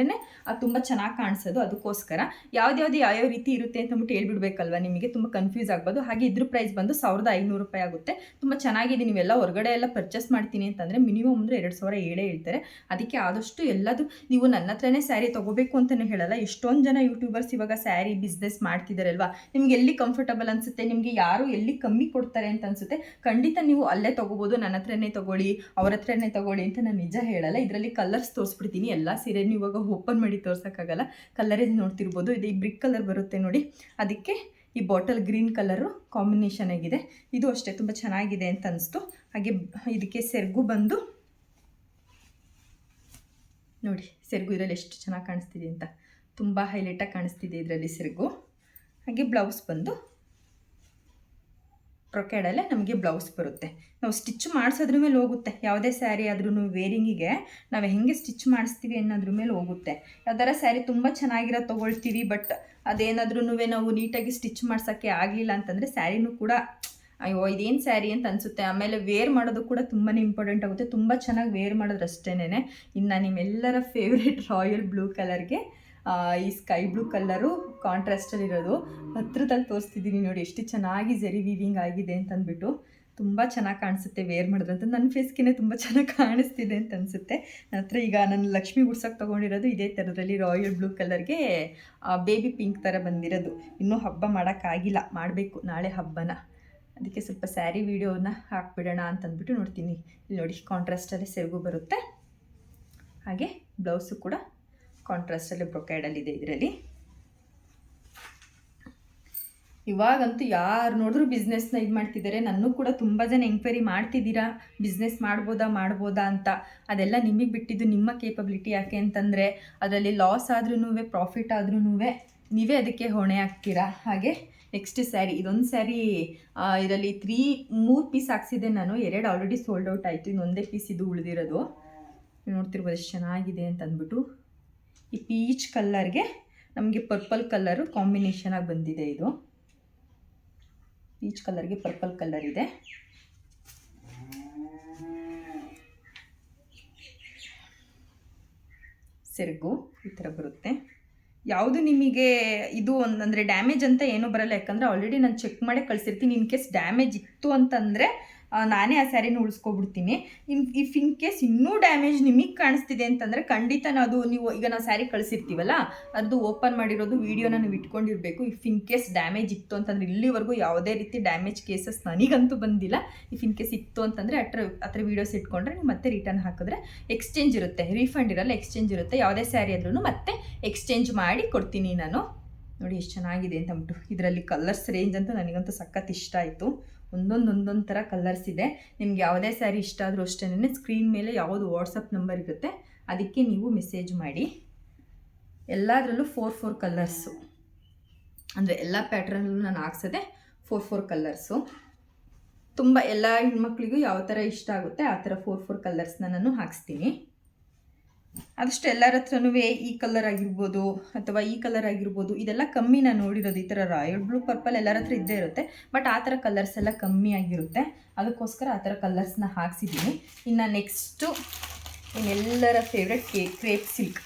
S1: ಅದು ತುಂಬ ಚೆನ್ನಾಗಿ ಕಾಣಿಸೋದು ಅದಕ್ಕೋಸ್ಕರ. ಯಾವ್ದ್ಯಾವ್ದು ಯಾವ್ಯಾವ ರೀತಿ ಇರುತ್ತೆ ಅಂತ ಅಂದ್ಬಿಟ್ಟು ಹೇಳ್ಬಿಡ್ಬೇಕಲ್ವ ನಿಮಗೆ? ತುಂಬ ಕನ್ಫ್ಯೂಸ್ ಆಗ್ಬೋದು. ಹಾಗೆ ಇದ್ರ ಪ್ರೈಸ್ ಬಂದು ಸಾವಿರದ ಐನೂರು ರೂಪಾಯಿ ಆಗುತ್ತೆ. ತುಂಬ ಚೆನ್ನಾಗಿದೆ. ನೀವೆಲ್ಲ ಹೊರಗಡೆ ಎಲ್ಲ ಪರ್ಚೇಸ್ ಮಾಡ್ತೀನಿ ಅಂತಂದರೆ ಮಿನಿಮಮ್ ಅಂದರೆ ಎರಡು ಸಾವಿರ ಏಳೇ ಹೇಳ್ತಾರೆ. ಅದಕ್ಕೆ ಆದಷ್ಟು ಎಲ್ಲದು ನೀವು ನನ್ನ ಹತ್ರನೇ ಸ್ಯಾರಿ ತೊಗೋಬೇಕು ಅಂತಲೇ ಹೇಳಲ್ಲ. ಎಷ್ಟೊಂದು ಜನ ಯೂಟ್ಯೂಬರ್ಸ್ ಇವಾಗ ಸ್ಯಾರಿ ಬಿಸ್ನೆಸ್ ಮಾಡ್ತಿದ್ದಾರಲ್ವಾ ನಿಮ್ಗೆ ಎಲ್ಲಿ ಕಂಫರ್ಟಬಲ್ ಅನಿಸುತ್ತೆ? ನಿಮಗೆ ಯಾರು ಎಲ್ಲಿ ಕಮ್ಮಿ ಕೊಡ್ತಾರೆ ಅಂತ ಅನಿಸುತ್ತೆ? ಖಂಡಿತ ನೀವು ಅಲ್ಲೇ ತೊಗೋಬೋದು. ನನ್ನ ಹತ್ರನೇ ತೊಗೊಳ್ಳಿ, ಅವ್ರ ಹತ್ರನೇ ತೊಗೊಳ್ಳಿ ಅಂತ ನಾನು ನಿಜ ಹೇಳಲ್ಲ. ಇದರಲ್ಲಿ ಕಲರ್ಸ್ ತೋರಿಸ್ಬಿಡ್ತೀನಿ. ಎಲ್ಲ ಸೀರೆನೂ ಇವಾಗ ಓಪನ್ ಮಾಡಿ ತೋರ್ಸೋಕ್ಕಾಗಲ್ಲ. ಕಲರೇಜ್ ನೋಡ್ತಿರ್ಬೋದು, ಇದು ಈ ಬ್ರಿಕ್ ಕಲರ್ ಬರುತ್ತೆ ನೋಡಿ. ಅದಕ್ಕೆ ಈ ಬಾಟಲ್ ಗ್ರೀನ್ ಕಲರು ಕಾಂಬಿನೇಷನ್ ಆಗಿದೆ. ಇದು ಅಷ್ಟೇ, ತುಂಬ ಚೆನ್ನಾಗಿದೆ ಅಂತ ಅನಿಸ್ತು. ಹಾಗೆ ಇದಕ್ಕೆ ಸೆರ್ಗು ಬಂದು ನೋಡಿ, ಸೆರ್ಗು ಇದರಲ್ಲಿ ಎಷ್ಟು ಚೆನ್ನಾಗಿ ಕಾಣಿಸ್ತಿದೆ ಅಂತ. ತುಂಬ ಹೈಲೈಟಾಗಿ ಕಾಣಿಸ್ತಿದೆ ಇದರಲ್ಲಿ ಸೆರ್ಗು. ಹಾಗೆ ಬ್ಲೌಸ್ ಬಂದು ಪ್ರೊಕ್ಯಾಡಲ್ಲೇ ನಮಗೆ ಬ್ಲೌಸ್ ಬರುತ್ತೆ. ನಾವು ಸ್ಟಿಚ್ ಮಾಡಿಸೋದ್ರ ಮೇಲೆ ಹೋಗುತ್ತೆ. ಯಾವುದೇ ಸ್ಯಾರಿ ಆದ್ರೂ ವೇರಿಂಗಿಗೆ ನಾವು ಹೆಂಗೆ ಸ್ಟಿಚ್ ಮಾಡಿಸ್ತೀವಿ ಅನ್ನೋದ್ರ ಮೇಲೆ ಹೋಗುತ್ತೆ. ಯಾವ್ದಾರ ಸ್ಯಾರಿ ತುಂಬ ಚೆನ್ನಾಗಿರೋ ತೊಗೊಳ್ತೀವಿ, ಬಟ್ ಅದೇನಾದ್ರೂ ನಾವು ನೀಟಾಗಿ ಸ್ಟಿಚ್ ಮಾಡ್ಸೋಕ್ಕೆ ಆಗಲಿಲ್ಲ ಅಂತಂದರೆ ಸ್ಯಾರಿನೂ ಕೂಡ ಅಯ್ಯೋ, ಇದೇನು ಸ್ಯಾರಿ ಅಂತ ಅನಿಸುತ್ತೆ. ಆಮೇಲೆ ವೇರ್ ಮಾಡೋದು ಕೂಡ ತುಂಬಾ ಇಂಪಾರ್ಟೆಂಟ್ ಆಗುತ್ತೆ. ತುಂಬ ಚೆನ್ನಾಗಿ ವೇರ್ ಮಾಡೋದು ಅಷ್ಟೇನೆ ಇನ್ನು ನಿಮ್ಮೆಲ್ಲರ ಫೇವ್ರೇಟ್ ರಾಯಲ್ ಬ್ಲೂ ಕಲರ್ಗೆ ಈ ಸ್ಕೈ ಬ್ಲೂ ಕಲ್ಲರು ಕಾಂಟ್ರಾಸ್ಟಲ್ಲಿರೋದು ಹತ್ರದಲ್ಲಿ ತೋರಿಸ್ತಿದ್ದೀನಿ ನೋಡಿ, ಎಷ್ಟು ಚೆನ್ನಾಗಿ ಜರಿ ವೀವಿಂಗ್ ಆಗಿದೆ ಅಂತ ಅಂದ್ಬಿಟ್ಟು ತುಂಬ ಚೆನ್ನಾಗಿ ಕಾಣಿಸುತ್ತೆ ವೇರ್ ಅಂತ. ನನ್ನ ಫೇಸ್ಗೆ ತುಂಬ ಚೆನ್ನಾಗಿ ಕಾಣಿಸ್ತಿದೆ ಅಂತ ಅನಿಸುತ್ತೆ. ನನ್ನ ಈಗ ನಾನು ಲಕ್ಷ್ಮಿ ಗುಡ್ಸೋಕೆ ತೊಗೊಂಡಿರೋದು ಇದೇ ಥರದಲ್ಲಿ ರಾಯಲ್ ಬ್ಲೂ ಕಲರ್ಗೆ ಬೇಬಿ ಪಿಂಕ್ ಥರ ಬಂದಿರೋದು. ಇನ್ನೂ ಹಬ್ಬ ಮಾಡೋಕ್ಕಾಗಿಲ್ಲ. ಮಾಡಬೇಕು. ನಾಳೆ ಹಬ್ಬನ. ಅದಕ್ಕೆ ಸ್ವಲ್ಪ ಸ್ಯಾರಿ ವೀಡಿಯೋನ ಹಾಕ್ಬಿಡೋಣ ಅಂತಂದ್ಬಿಟ್ಟು ನೋಡ್ತೀನಿ. ಇಲ್ಲಿ ನೋಡಿ ಕಾಂಟ್ರಾಸ್ಟಲ್ಲೇ ಸೆರಗು ಬರುತ್ತೆ. ಹಾಗೆ ಬ್ಲೌಸು ಕೂಡ ಕಾಂಟ್ರಾಸ್ಟಲ್ಲಿ ಬ್ರೊಕೈಡಲ್ಲಿದೆ ಇದರಲ್ಲಿ. ಇವಾಗಂತೂ ಯಾರು ನೋಡಿದ್ರು ಬಿಸ್ನೆಸ್ನ ಇದು ಮಾಡ್ತಿದ್ದಾರೆ ನನ್ನೂ ಕೂಡ ತುಂಬ ಜನ ಎಂಕ್ವೈರಿ ಮಾಡ್ತಿದ್ದೀರಾ. ಬಿಸ್ನೆಸ್ ಮಾಡ್ಬೋದಾ ಮಾಡ್ಬೋದಾ ಅಂತ. ಅದೆಲ್ಲ ನಿಮಗೆ ಬಿಟ್ಟಿದ್ದು ನಿಮ್ಮ ಕೇಪಬಿಲಿಟಿ ಯಾಕೆ ಅಂತಂದರೆ, ಅದರಲ್ಲಿ ಲಾಸ್ ಆದ್ರೂ ಪ್ರಾಫಿಟ್ ಆದ್ರೂ ನೀವೇ ಅದಕ್ಕೆ ಹೊಣೆ ಹಾಕ್ತೀರಾ? ಹಾಗೆ ನೆಕ್ಸ್ಟ್ ಸ್ಯಾರಿ ಇದೊಂದು ಸ್ಯಾರಿ ಇದರಲ್ಲಿ ತ್ರೀ ಮೂರು ಪೀಸ್ ಹಾಕ್ಸಿದೆ ನಾನು. ಎರಡು ಆಲ್ರೆಡಿ ಸೋಲ್ಡ್ ಔಟ್ ಆಯಿತು. ಇನ್ನೊಂದೇ ಪೀಸ್ ಇದು ಉಳಿದಿರೋದು. ನೋಡ್ತಿರ್ಬೋದು, ಎಷ್ಟು ಚೆನ್ನಾಗಿದೆ ಅಂತ ಅಂದ್ಬಿಟ್ಟು ಈ ಪೀಚ್ ಕಲ್ಲರ್ಗೆ ನಮಗೆ ಪರ್ಪಲ್ ಕಲ್ಲರು ಕಾಂಬಿನೇಷನ್ ಆಗಿ ಬಂದಿದೆ ಇದು. ಪೀಚ್ ಕಲರ್ಗೆ ಪರ್ಪಲ್ ಕಲರ್ ಇದೆ. ಸೆರಗು ಈ ಥರ ಬರುತ್ತೆ. ಯಾವುದು ನಿಮಗೆ ಇದು ಒಂದಂದರೆ ಡ್ಯಾಮೇಜ್ ಅಂತ ಏನೂ ಬರಲ್ಲ, ಯಾಕಂದರೆ ಆಲ್ರೆಡಿ ನಾನು ಚೆಕ್ ಮಾಡೇ ಕಳಿಸಿರ್ತೀನಿ ಇನ್ ಕೇಸ್ ಡ್ಯಾಮೇಜ್ ಇತ್ತು ಅಂತಂದರೆ ನಾನೇ ಆ ಸ್ಯಾರಿನ ಉಳಿಸ್ಕೊಬಿಡ್ತೀನಿ. ಇನ್ ಇಫ್ ಇನ್ ಕೇಸ್ ಇನ್ನೂ ಡ್ಯಾಮೇಜ್ ನಿಮಗೆ ಕಾಣಿಸ್ತಿದೆ ಅಂತಂದರೆ ಖಂಡಿತ ಅದು ನೀವು ಈಗ ನಾವು ಸ್ಯಾರಿ ಕಳಿಸಿರ್ತೀವಲ್ಲ, ಅದು ಓಪನ್ ಮಾಡಿರೋದು ವೀಡಿಯೋನ ನೀವು ಇಟ್ಕೊಂಡಿರಬೇಕು. ಇಫ್ ಇನ್ ಕೇಸ್ ಡ್ಯಾಮೇಜ್ ಇತ್ತು ಅಂತಂದರೆ ಇಲ್ಲಿವರೆಗೂ ಯಾವುದೇ ರೀತಿ ಡ್ಯಾಮೇಜ್ ಕೇಸಸ್ ನನಗಂತೂ ಬಂದಿಲ್ಲ. ಇಫ್ ಇನ್ ಕೇಸ್ ಇತ್ತು ಅಂತಂದರೆ ಹತ್ರ ಹತ್ರ ವೀಡಿಯೋಸ್ ಇಟ್ಕೊಂಡ್ರೆ ನೀವು ಮತ್ತೆ ರಿಟರ್ನ್ ಹಾಕಿದ್ರೆ ಎಕ್ಸ್ಚೇಂಜ್ ಇರುತ್ತೆ. ರೀಫಂಡ್ ಇರಲ್ಲ ಎಕ್ಸ್ಚೇಂಜ್ ಇರುತ್ತೆ. ಯಾವುದೇ ಸ್ಯಾರಿ ಆದ್ರೂ ಮತ್ತೆ ಎಕ್ಸ್ಚೇಂಜ್ ಮಾಡಿ ಕೊಡ್ತೀನಿ ನಾನು. ನೋಡಿ ಎಷ್ಟು ಚೆನ್ನಾಗಿದೆ ಅಂತ ಅಂದ್ಬಿಟ್ಟು ಇದರಲ್ಲಿ ಕಲರ್ಸ್ ರೇಂಜ್ ಅಂತೂ ನನಗಂತೂ ಸಖತ್ ಇಷ್ಟ ಆಯಿತು. ಒಂದೊಂದು ಒಂದೊಂದು ಥರ ಕಲರ್ಸ್ ಇದೆ. ನಿಮ್ಗೆ ಯಾವುದೇ ಸ್ಯಾರಿ ಇಷ್ಟ ಆದರೂ ಅಷ್ಟೇ ಸ್ಕ್ರೀನ್ ಮೇಲೆ ಯಾವುದು ವಾಟ್ಸಪ್ ನಂಬರ್ ಇರುತ್ತೆ, ಅದಕ್ಕೆ ನೀವು ಮೆಸೇಜ್ ಮಾಡಿ. ಎಲ್ಲದರಲ್ಲೂ ಫೋರ್ ಫೋರ್ ಕಲರ್ಸು ಅಂದರೆ ಎಲ್ಲ ಪ್ಯಾಟ್ರನಲ್ಲೂ ನಾನು ಹಾಕ್ಸೋದೆ ಫೋರ್ ಫೋರ್ ಕಲರ್ಸು ತುಂಬ ಎಲ್ಲ ಹೆಣ್ಮಕ್ಳಿಗೂ ಯಾವ ಥರ ಇಷ್ಟ ಆಗುತ್ತೆ, ಆ ಥರ ಫೋರ್ ಫೋರ್ ಕಲರ್ಸ್ನ ನಾನು ಹಾಕ್ಸ್ತೀನಿ. ಆದಷ್ಟು ಎಲ್ಲರ ಹತ್ರನೂ ಈ ಕಲರ್ ಆಗಿರ್ಬೋದು ಅಥವಾ ಈ ಕಲರ್ ಆಗಿರ್ಬೋದು, ಇದೆಲ್ಲ ಕಮ್ಮಿ ನಾನು ನೋಡಿರೋದು ಈ ಥರ ರಾಯಲ್ ಬ್ಲೂ ಪರ್ಪಲ್ ಎಲ್ಲರ ಹತ್ರ ಇದ್ದೇ ಇರುತ್ತೆ. ಬಟ್ ಆ ಥರ ಕಲರ್ಸ್ ಎಲ್ಲ ಕಮ್ಮಿ ಆಗಿರುತ್ತೆ. ಅದಕ್ಕೋಸ್ಕರ ಆ ಥರ ಕಲರ್ಸ್ನ ಹಾಕ್ಸಿದ್ದೀನಿ. ಇನ್ನು next ಇನ್ನೆಲ್ಲರ favourite cake crepe silk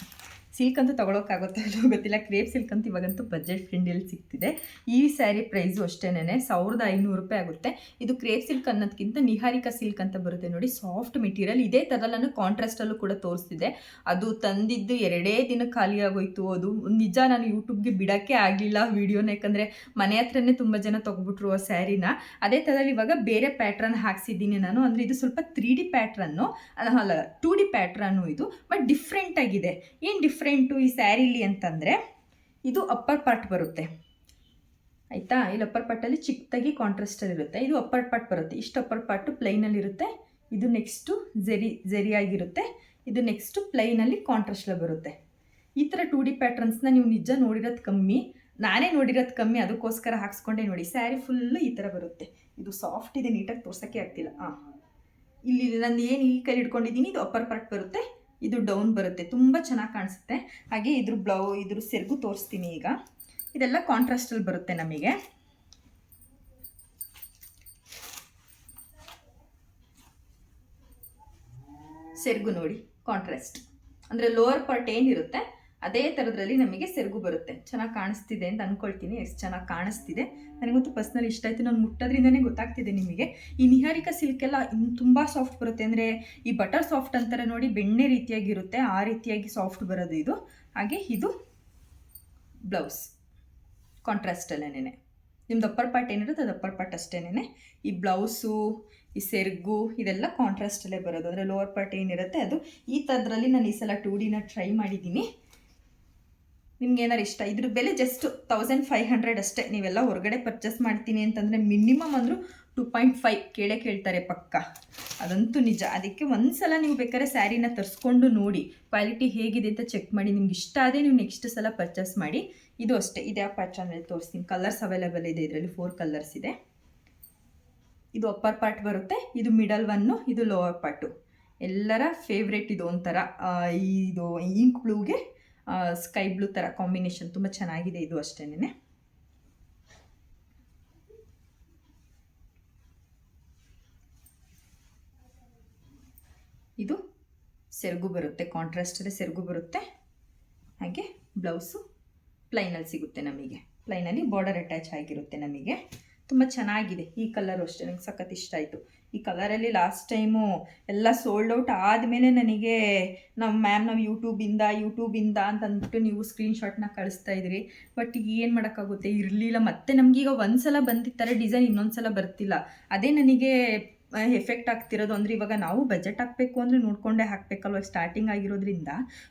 S1: silk ಅಂತೂ ತೊಗೊಳೋಕ್ಕಾಗುತ್ತೆ ಅನ್ನೋ ಗೊತ್ತಿಲ್ಲ. ಕ್ರೇಪ್ ಸಿಲ್ಕ್ ಅಂತ ಇವಾಗಂತೂ ಬಜೆಟ್ ಫ್ರೆಂಡಲ್ಲಿ ಸಿಗ್ತಿದೆ. ಈ ಸ್ಯಾರಿ ಪ್ರೈಸು ಅಷ್ಟೇನೆ ಸಾವಿರದ ಐನೂರು ರೂಪಾಯಿ ಆಗುತ್ತೆ. ಇದು ಕ್ರೇಪ್ ಸಿಲ್ಕ್ ಅನ್ನೋದಕ್ಕಿಂತ ನಿಹಾರಿಕಾ ಸಿಲ್ಕ್ ಅಂತ ಬರುತ್ತೆ ನೋಡಿ. ಸಾಫ್ಟ್ ಮೆಟೀರಿಯಲ್ ಇದೇ ಥರ ನಾನು ಕಾಂಟ್ರಾಸ್ಟಲ್ಲೂ ಕೂಡ ತೋರಿಸ್ತಿದೆ. ಅದು ತಂದಿದ್ದು ಎರಡೇ ದಿನ ಖಾಲಿ ಆಗೋಯ್ತು. ಅದು ನಿಜ ನಾನು ಯೂಟ್ಯೂಬ್ಗೆ ಬಿಡೋಕ್ಕೆ ಆಗಲಿಲ್ಲ ವೀಡಿಯೋನ. ಯಾಕಂದರೆ ಮನೆ ಹತ್ರನೇ ತುಂಬ ಜನ ತೊಗೊಬಿಟ್ರು ಆ ಸ್ಯಾರಿನ ಅದೇ ಥರದಲ್ಲಿ ಇವಾಗ ಬೇರೆ ಪ್ಯಾಟ್ರನ್ ಹಾಕ್ಸಿದ್ದೀನಿ ನಾನು. ಅಂದರೆ ಇದು ಸ್ವಲ್ಪ ತ್ರೀ ಡಿ ಪ್ಯಾಟ್ರನ್ನು ಅಲ್ಲ ಟೂ ಡಿ ಪ್ಯಾಟ್ರನ್ನು ಇದು. ಬಟ್ ಡಿಫ್ರೆಂಟ್ ಆಗಿದೆ. ಏನು ಡಿಫ್ರೆಂಟು ಈ ಸ್ಯಾರಿಲಿ ಅಂತಂದರೆ ಇದು ಅಪ್ಪರ್ ಪಾರ್ಟ್ ಬರುತ್ತೆ. ಆಯಿತಾ? ಇಲ್ಲಿ ಅಪ್ಪರ್ ಪಾರ್ಟಲ್ಲಿ ಚಿಕ್ಕದಾಗಿ ಕಾಂಟ್ರಾಸ್ಟಲ್ಲಿ ಇರುತ್ತೆ. ಇದು ಅಪ್ಪರ್ ಪಾರ್ಟ್ ಬರುತ್ತೆ. ಇಷ್ಟು ಅಪ್ಪರ್ ಪಾರ್ಟು ಪ್ಲೈನಲ್ಲಿ ಇರುತ್ತೆ. ಇದು ನೆಕ್ಸ್ಟು ಜೆರಿ ಜೆರಿಯಾಗಿರುತ್ತೆ ಇದು ನೆಕ್ಸ್ಟು ಪ್ಲೈನಲ್ಲಿ ಕಾಂಟ್ರಾಸ್ಟಲ್ಲಿ ಬರುತ್ತೆ. ಈ ಥರ ಟೂ ಡಿ ಪ್ಯಾಟ್ರನ್ಸ್ನ ನೀವು ನಿಜ ನೋಡಿರೋದು ಕಮ್ಮಿ. ನಾನೇ ನೋಡಿರೋದು ಕಮ್ಮಿ. ಅದಕ್ಕೋಸ್ಕರ ಹಾಕ್ಸ್ಕೊಂಡೆ ನೋಡಿ. ಸ್ಯಾರಿ ಫುಲ್ಲು ಈ ಥರ ಬರುತ್ತೆ. ಇದು ಸಾಫ್ಟ್ ಇದೆ ನೀಟಾಗಿ ತೋರ್ಸೋಕ್ಕೆ ಆಗ್ತಿಲ್ಲ. ಹಾಂ ಇಲ್ಲಿ ನಾನು ಏನು ಈ ಕೈ ಇಟ್ಕೊಂಡಿದ್ದೀನಿ, ಇದು ಅಪ್ಪರ್ ಪಾರ್ಟ್ ಬರುತ್ತೆ. ಇದು ಡೌನ್ ಬರುತ್ತೆ, ತುಂಬ ಚೆನ್ನಾಗಿ ಕಾಣಿಸುತ್ತೆ. ಹಾಗೆ ಇದ್ರ ಬ್ಲೌ, ಇದ್ರ ಸೆರಗು ತೋರಿಸ್ತೀನಿ ಈಗ. ಇದೆಲ್ಲ ಕಾಂಟ್ರಾಸ್ಟಲ್ಲಿ ಬರುತ್ತೆ ನಮಗೆ. ಸೆರಗು ನೋಡಿ ಕಾಂಟ್ರಾಸ್ಟ್ ಅಂದರೆ ಲೋವರ್ ಪಾರ್ಟ್ ಏನಿರುತ್ತೆ ಅದೇ ಥರದ್ರಲ್ಲಿ ನಮಗೆ ಸೆರಗು ಬರುತ್ತೆ. ಚೆನ್ನಾಗಿ ಕಾಣಿಸ್ತಿದೆ ಅಂತ ಅಂದ್ಕೊಳ್ತೀನಿ ಎಷ್ಟು ಚೆನ್ನಾಗಿ ಕಾಣಿಸ್ತಿದೆ. ನನಗಂತೂ ಪರ್ಸ್ನಲ್ ಇಷ್ಟ ಆಯಿತು. ನಾನು ಮುಟ್ಟೋದ್ರಿಂದನೇ ಗೊತ್ತಾಗ್ತಿದೆ ನಿಮಗೆ. ಈ ನಿಹಾರಿಕ ಸಿಲ್ಕ್ ಎಲ್ಲ ತುಂಬ ಸಾಫ್ಟ್ ಬರುತ್ತೆ. ಅಂದರೆ ಈ ಬಟರ್ ಸಾಫ್ಟ್ ಅಂತಾರೆ ನೋಡಿ, ಬೆಣ್ಣೆ ರೀತಿಯಾಗಿರುತ್ತೆ. ಆ ರೀತಿಯಾಗಿ ಸಾಫ್ಟ್ ಬರೋದು ಇದು. ಹಾಗೆ ಇದು ಬ್ಲೌಸ್ ಕಾಂಟ್ರಾಸ್ಟಲ್ಲೇನೆ ನಿಮ್ದು ಅಪ್ಪರ್ ಪಾರ್ಟ್ ಏನಿರುತ್ತೆ ಅದು ಅಪ್ಪರ್ ಪಾರ್ಟ್ ಅಷ್ಟೇನೆ ಈ ಬ್ಲೌಸು ಈ ಸೆರಗು, ಇದೆಲ್ಲ ಕಾಂಟ್ರಾಸ್ಟಲ್ಲೇ ಬರೋದು. ಅಂದರೆ ಲೋವರ್ ಪಾರ್ಟ್ ಏನಿರುತ್ತೆ ಅದು. ಈ ಥರದ್ರಲ್ಲಿ ನಾನು ಈ ಸಲ ಟೂ ಡಿನ ಟ್ರೈ ಮಾಡಿದ್ದೀನಿ. ನಿಮ್ಗೆ ಏನಾರು ಇಷ್ಟ? ಇದ್ರ ಬೆಲೆ ಜಸ್ಟ್ ತೌಸಂಡ್ ಫೈವ್ ಹಂಡ್ರೆಡ್ ಅಷ್ಟೇ. ನೀವೆಲ್ಲ ಹೊರಗಡೆ ಪರ್ಚೇಸ್ ಮಾಡ್ತೀನಿ ಅಂತಂದರೆ ಮಿನಿಮಮ್ ಅಂದರೂ ಟೂ ಪಾಯಿಂಟ್ ಫೈವ್ ಕೇಳೇ ಕೇಳ್ತಾರೆ ಪಕ್ಕ. ಅದಂತೂ ನಿಜ. ಅದಕ್ಕೆ ಒಂದು ಸಲ ನೀವು ಬೇಕಾದ್ರೆ ಸ್ಯಾರಿನ ತರಿಸ್ಕೊಂಡು ನೋಡಿ. ಕ್ವಾಲಿಟಿ ಹೇಗಿದೆ ಅಂತ ಚೆಕ್ ಮಾಡಿ. ನಿಮ್ಗೆ ಇಷ್ಟ ಆದರೆ ನೀವು ನೆಕ್ಸ್ಟ್ ಸಲ ಪರ್ಚೇಸ್ ಮಾಡಿ. ಇದು ಅಷ್ಟೇ. ಇದು ಯಾವ ಅಂದರೆ ತೋರಿಸ್ತೀನಿ. ಕಲರ್ಸ್ ಅವೈಲೇಬಲ್ ಇದೆ. ಇದರಲ್ಲಿ ಫೋರ್ ಕಲರ್ಸ್ ಇದೆ. ಇದು ಅಪ್ಪರ್ ಪಾರ್ಟ್ ಬರುತ್ತೆ. ಇದು ಮಿಡಲ್ ಒನ್ನು ಇದು ಲೋವರ್ ಪಾರ್ಟು ಎಲ್ಲರ ಫೇವ್ರೇಟ್ ಇದು ಒಂಥರ ಇದು ಇಂಕ್ ಬ್ಲೂಗೆ ಸ್ಕೈ ಬ್ಲೂ ಥರ ಕಾಂಬಿನೇಷನ್ ತುಂಬ ಚೆನ್ನಾಗಿದೆ ಇದು ಅಷ್ಟೇನೆ ಇದು ಸೆರಗು ಬರುತ್ತೆ ಕಾಂಟ್ರಾಸ್ಟಲ್ಲೇ ಸೆರಗು ಬರುತ್ತೆ. ಹಾಗೆ ಬ್ಲೌಸು ಪ್ಲೈನಲ್ಲಿ ಸಿಗುತ್ತೆ ನಮಗೆ. ಪ್ಲೈನಲ್ಲಿ ಬಾರ್ಡರ್ ಅಟ್ಯಾಚ್ ಆಗಿರುತ್ತೆ ನಮಗೆ. ತುಂಬ ಚೆನ್ನಾಗಿದೆ ಈ ಕಲರು ಅಷ್ಟೇ, ನಂಗೆ ಸಖತ್ ಇಷ್ಟ ಆಯಿತು. ಈ ಕಲರಲ್ಲಿ ಲಾಸ್ಟ್ ಟೈಮು ಎಲ್ಲ ಸೋಲ್ಡ್ ಔಟ್ ಆದಮೇಲೆ ನನಗೆ ನಮ್ಮ ಮ್ಯಾಮ್ ನಾವು ಯೂಟ್ಯೂಬಿಂದ ಯೂಟ್ಯೂಬಿಂದ ಅಂತ ಅಂದ್ಬಿಟ್ಟು ನೀವು ಸ್ಕ್ರೀನ್ಶಾಟ್ನ ಕಳಿಸ್ತಾ ಇದ್ರಿ. ಬಟ್ ಈಗ ಏನು ಮಾಡೋಕ್ಕಾಗುತ್ತೆ? ಇರಲಿಲ್ಲ. ಮತ್ತೆ ನಮಗೀಗ ಒಂದು ಸಲ ಬಂದಿತ್ತಾರೆ ಡಿಸೈನ್ ಇನ್ನೊಂದು ಸಲ ಬರ್ತಿಲ್ಲ. ಅದೇ ನನಗೆ ಎಫೆಕ್ಟ್ ಆಗ್ತಿರೋದು ಅಂದರೆ ಇವಾಗ ನಾವು ಬಜೆಟ್ ಹಾಕಬೇಕು ಅಂದರೆ ನೋಡಿಕೊಂಡೇ ಹಾಕಬೇಕಲ್ವ? ಸ್ಟಾರ್ಟಿಂಗ್ ಆಗಿರೋದ್ರಿಂದ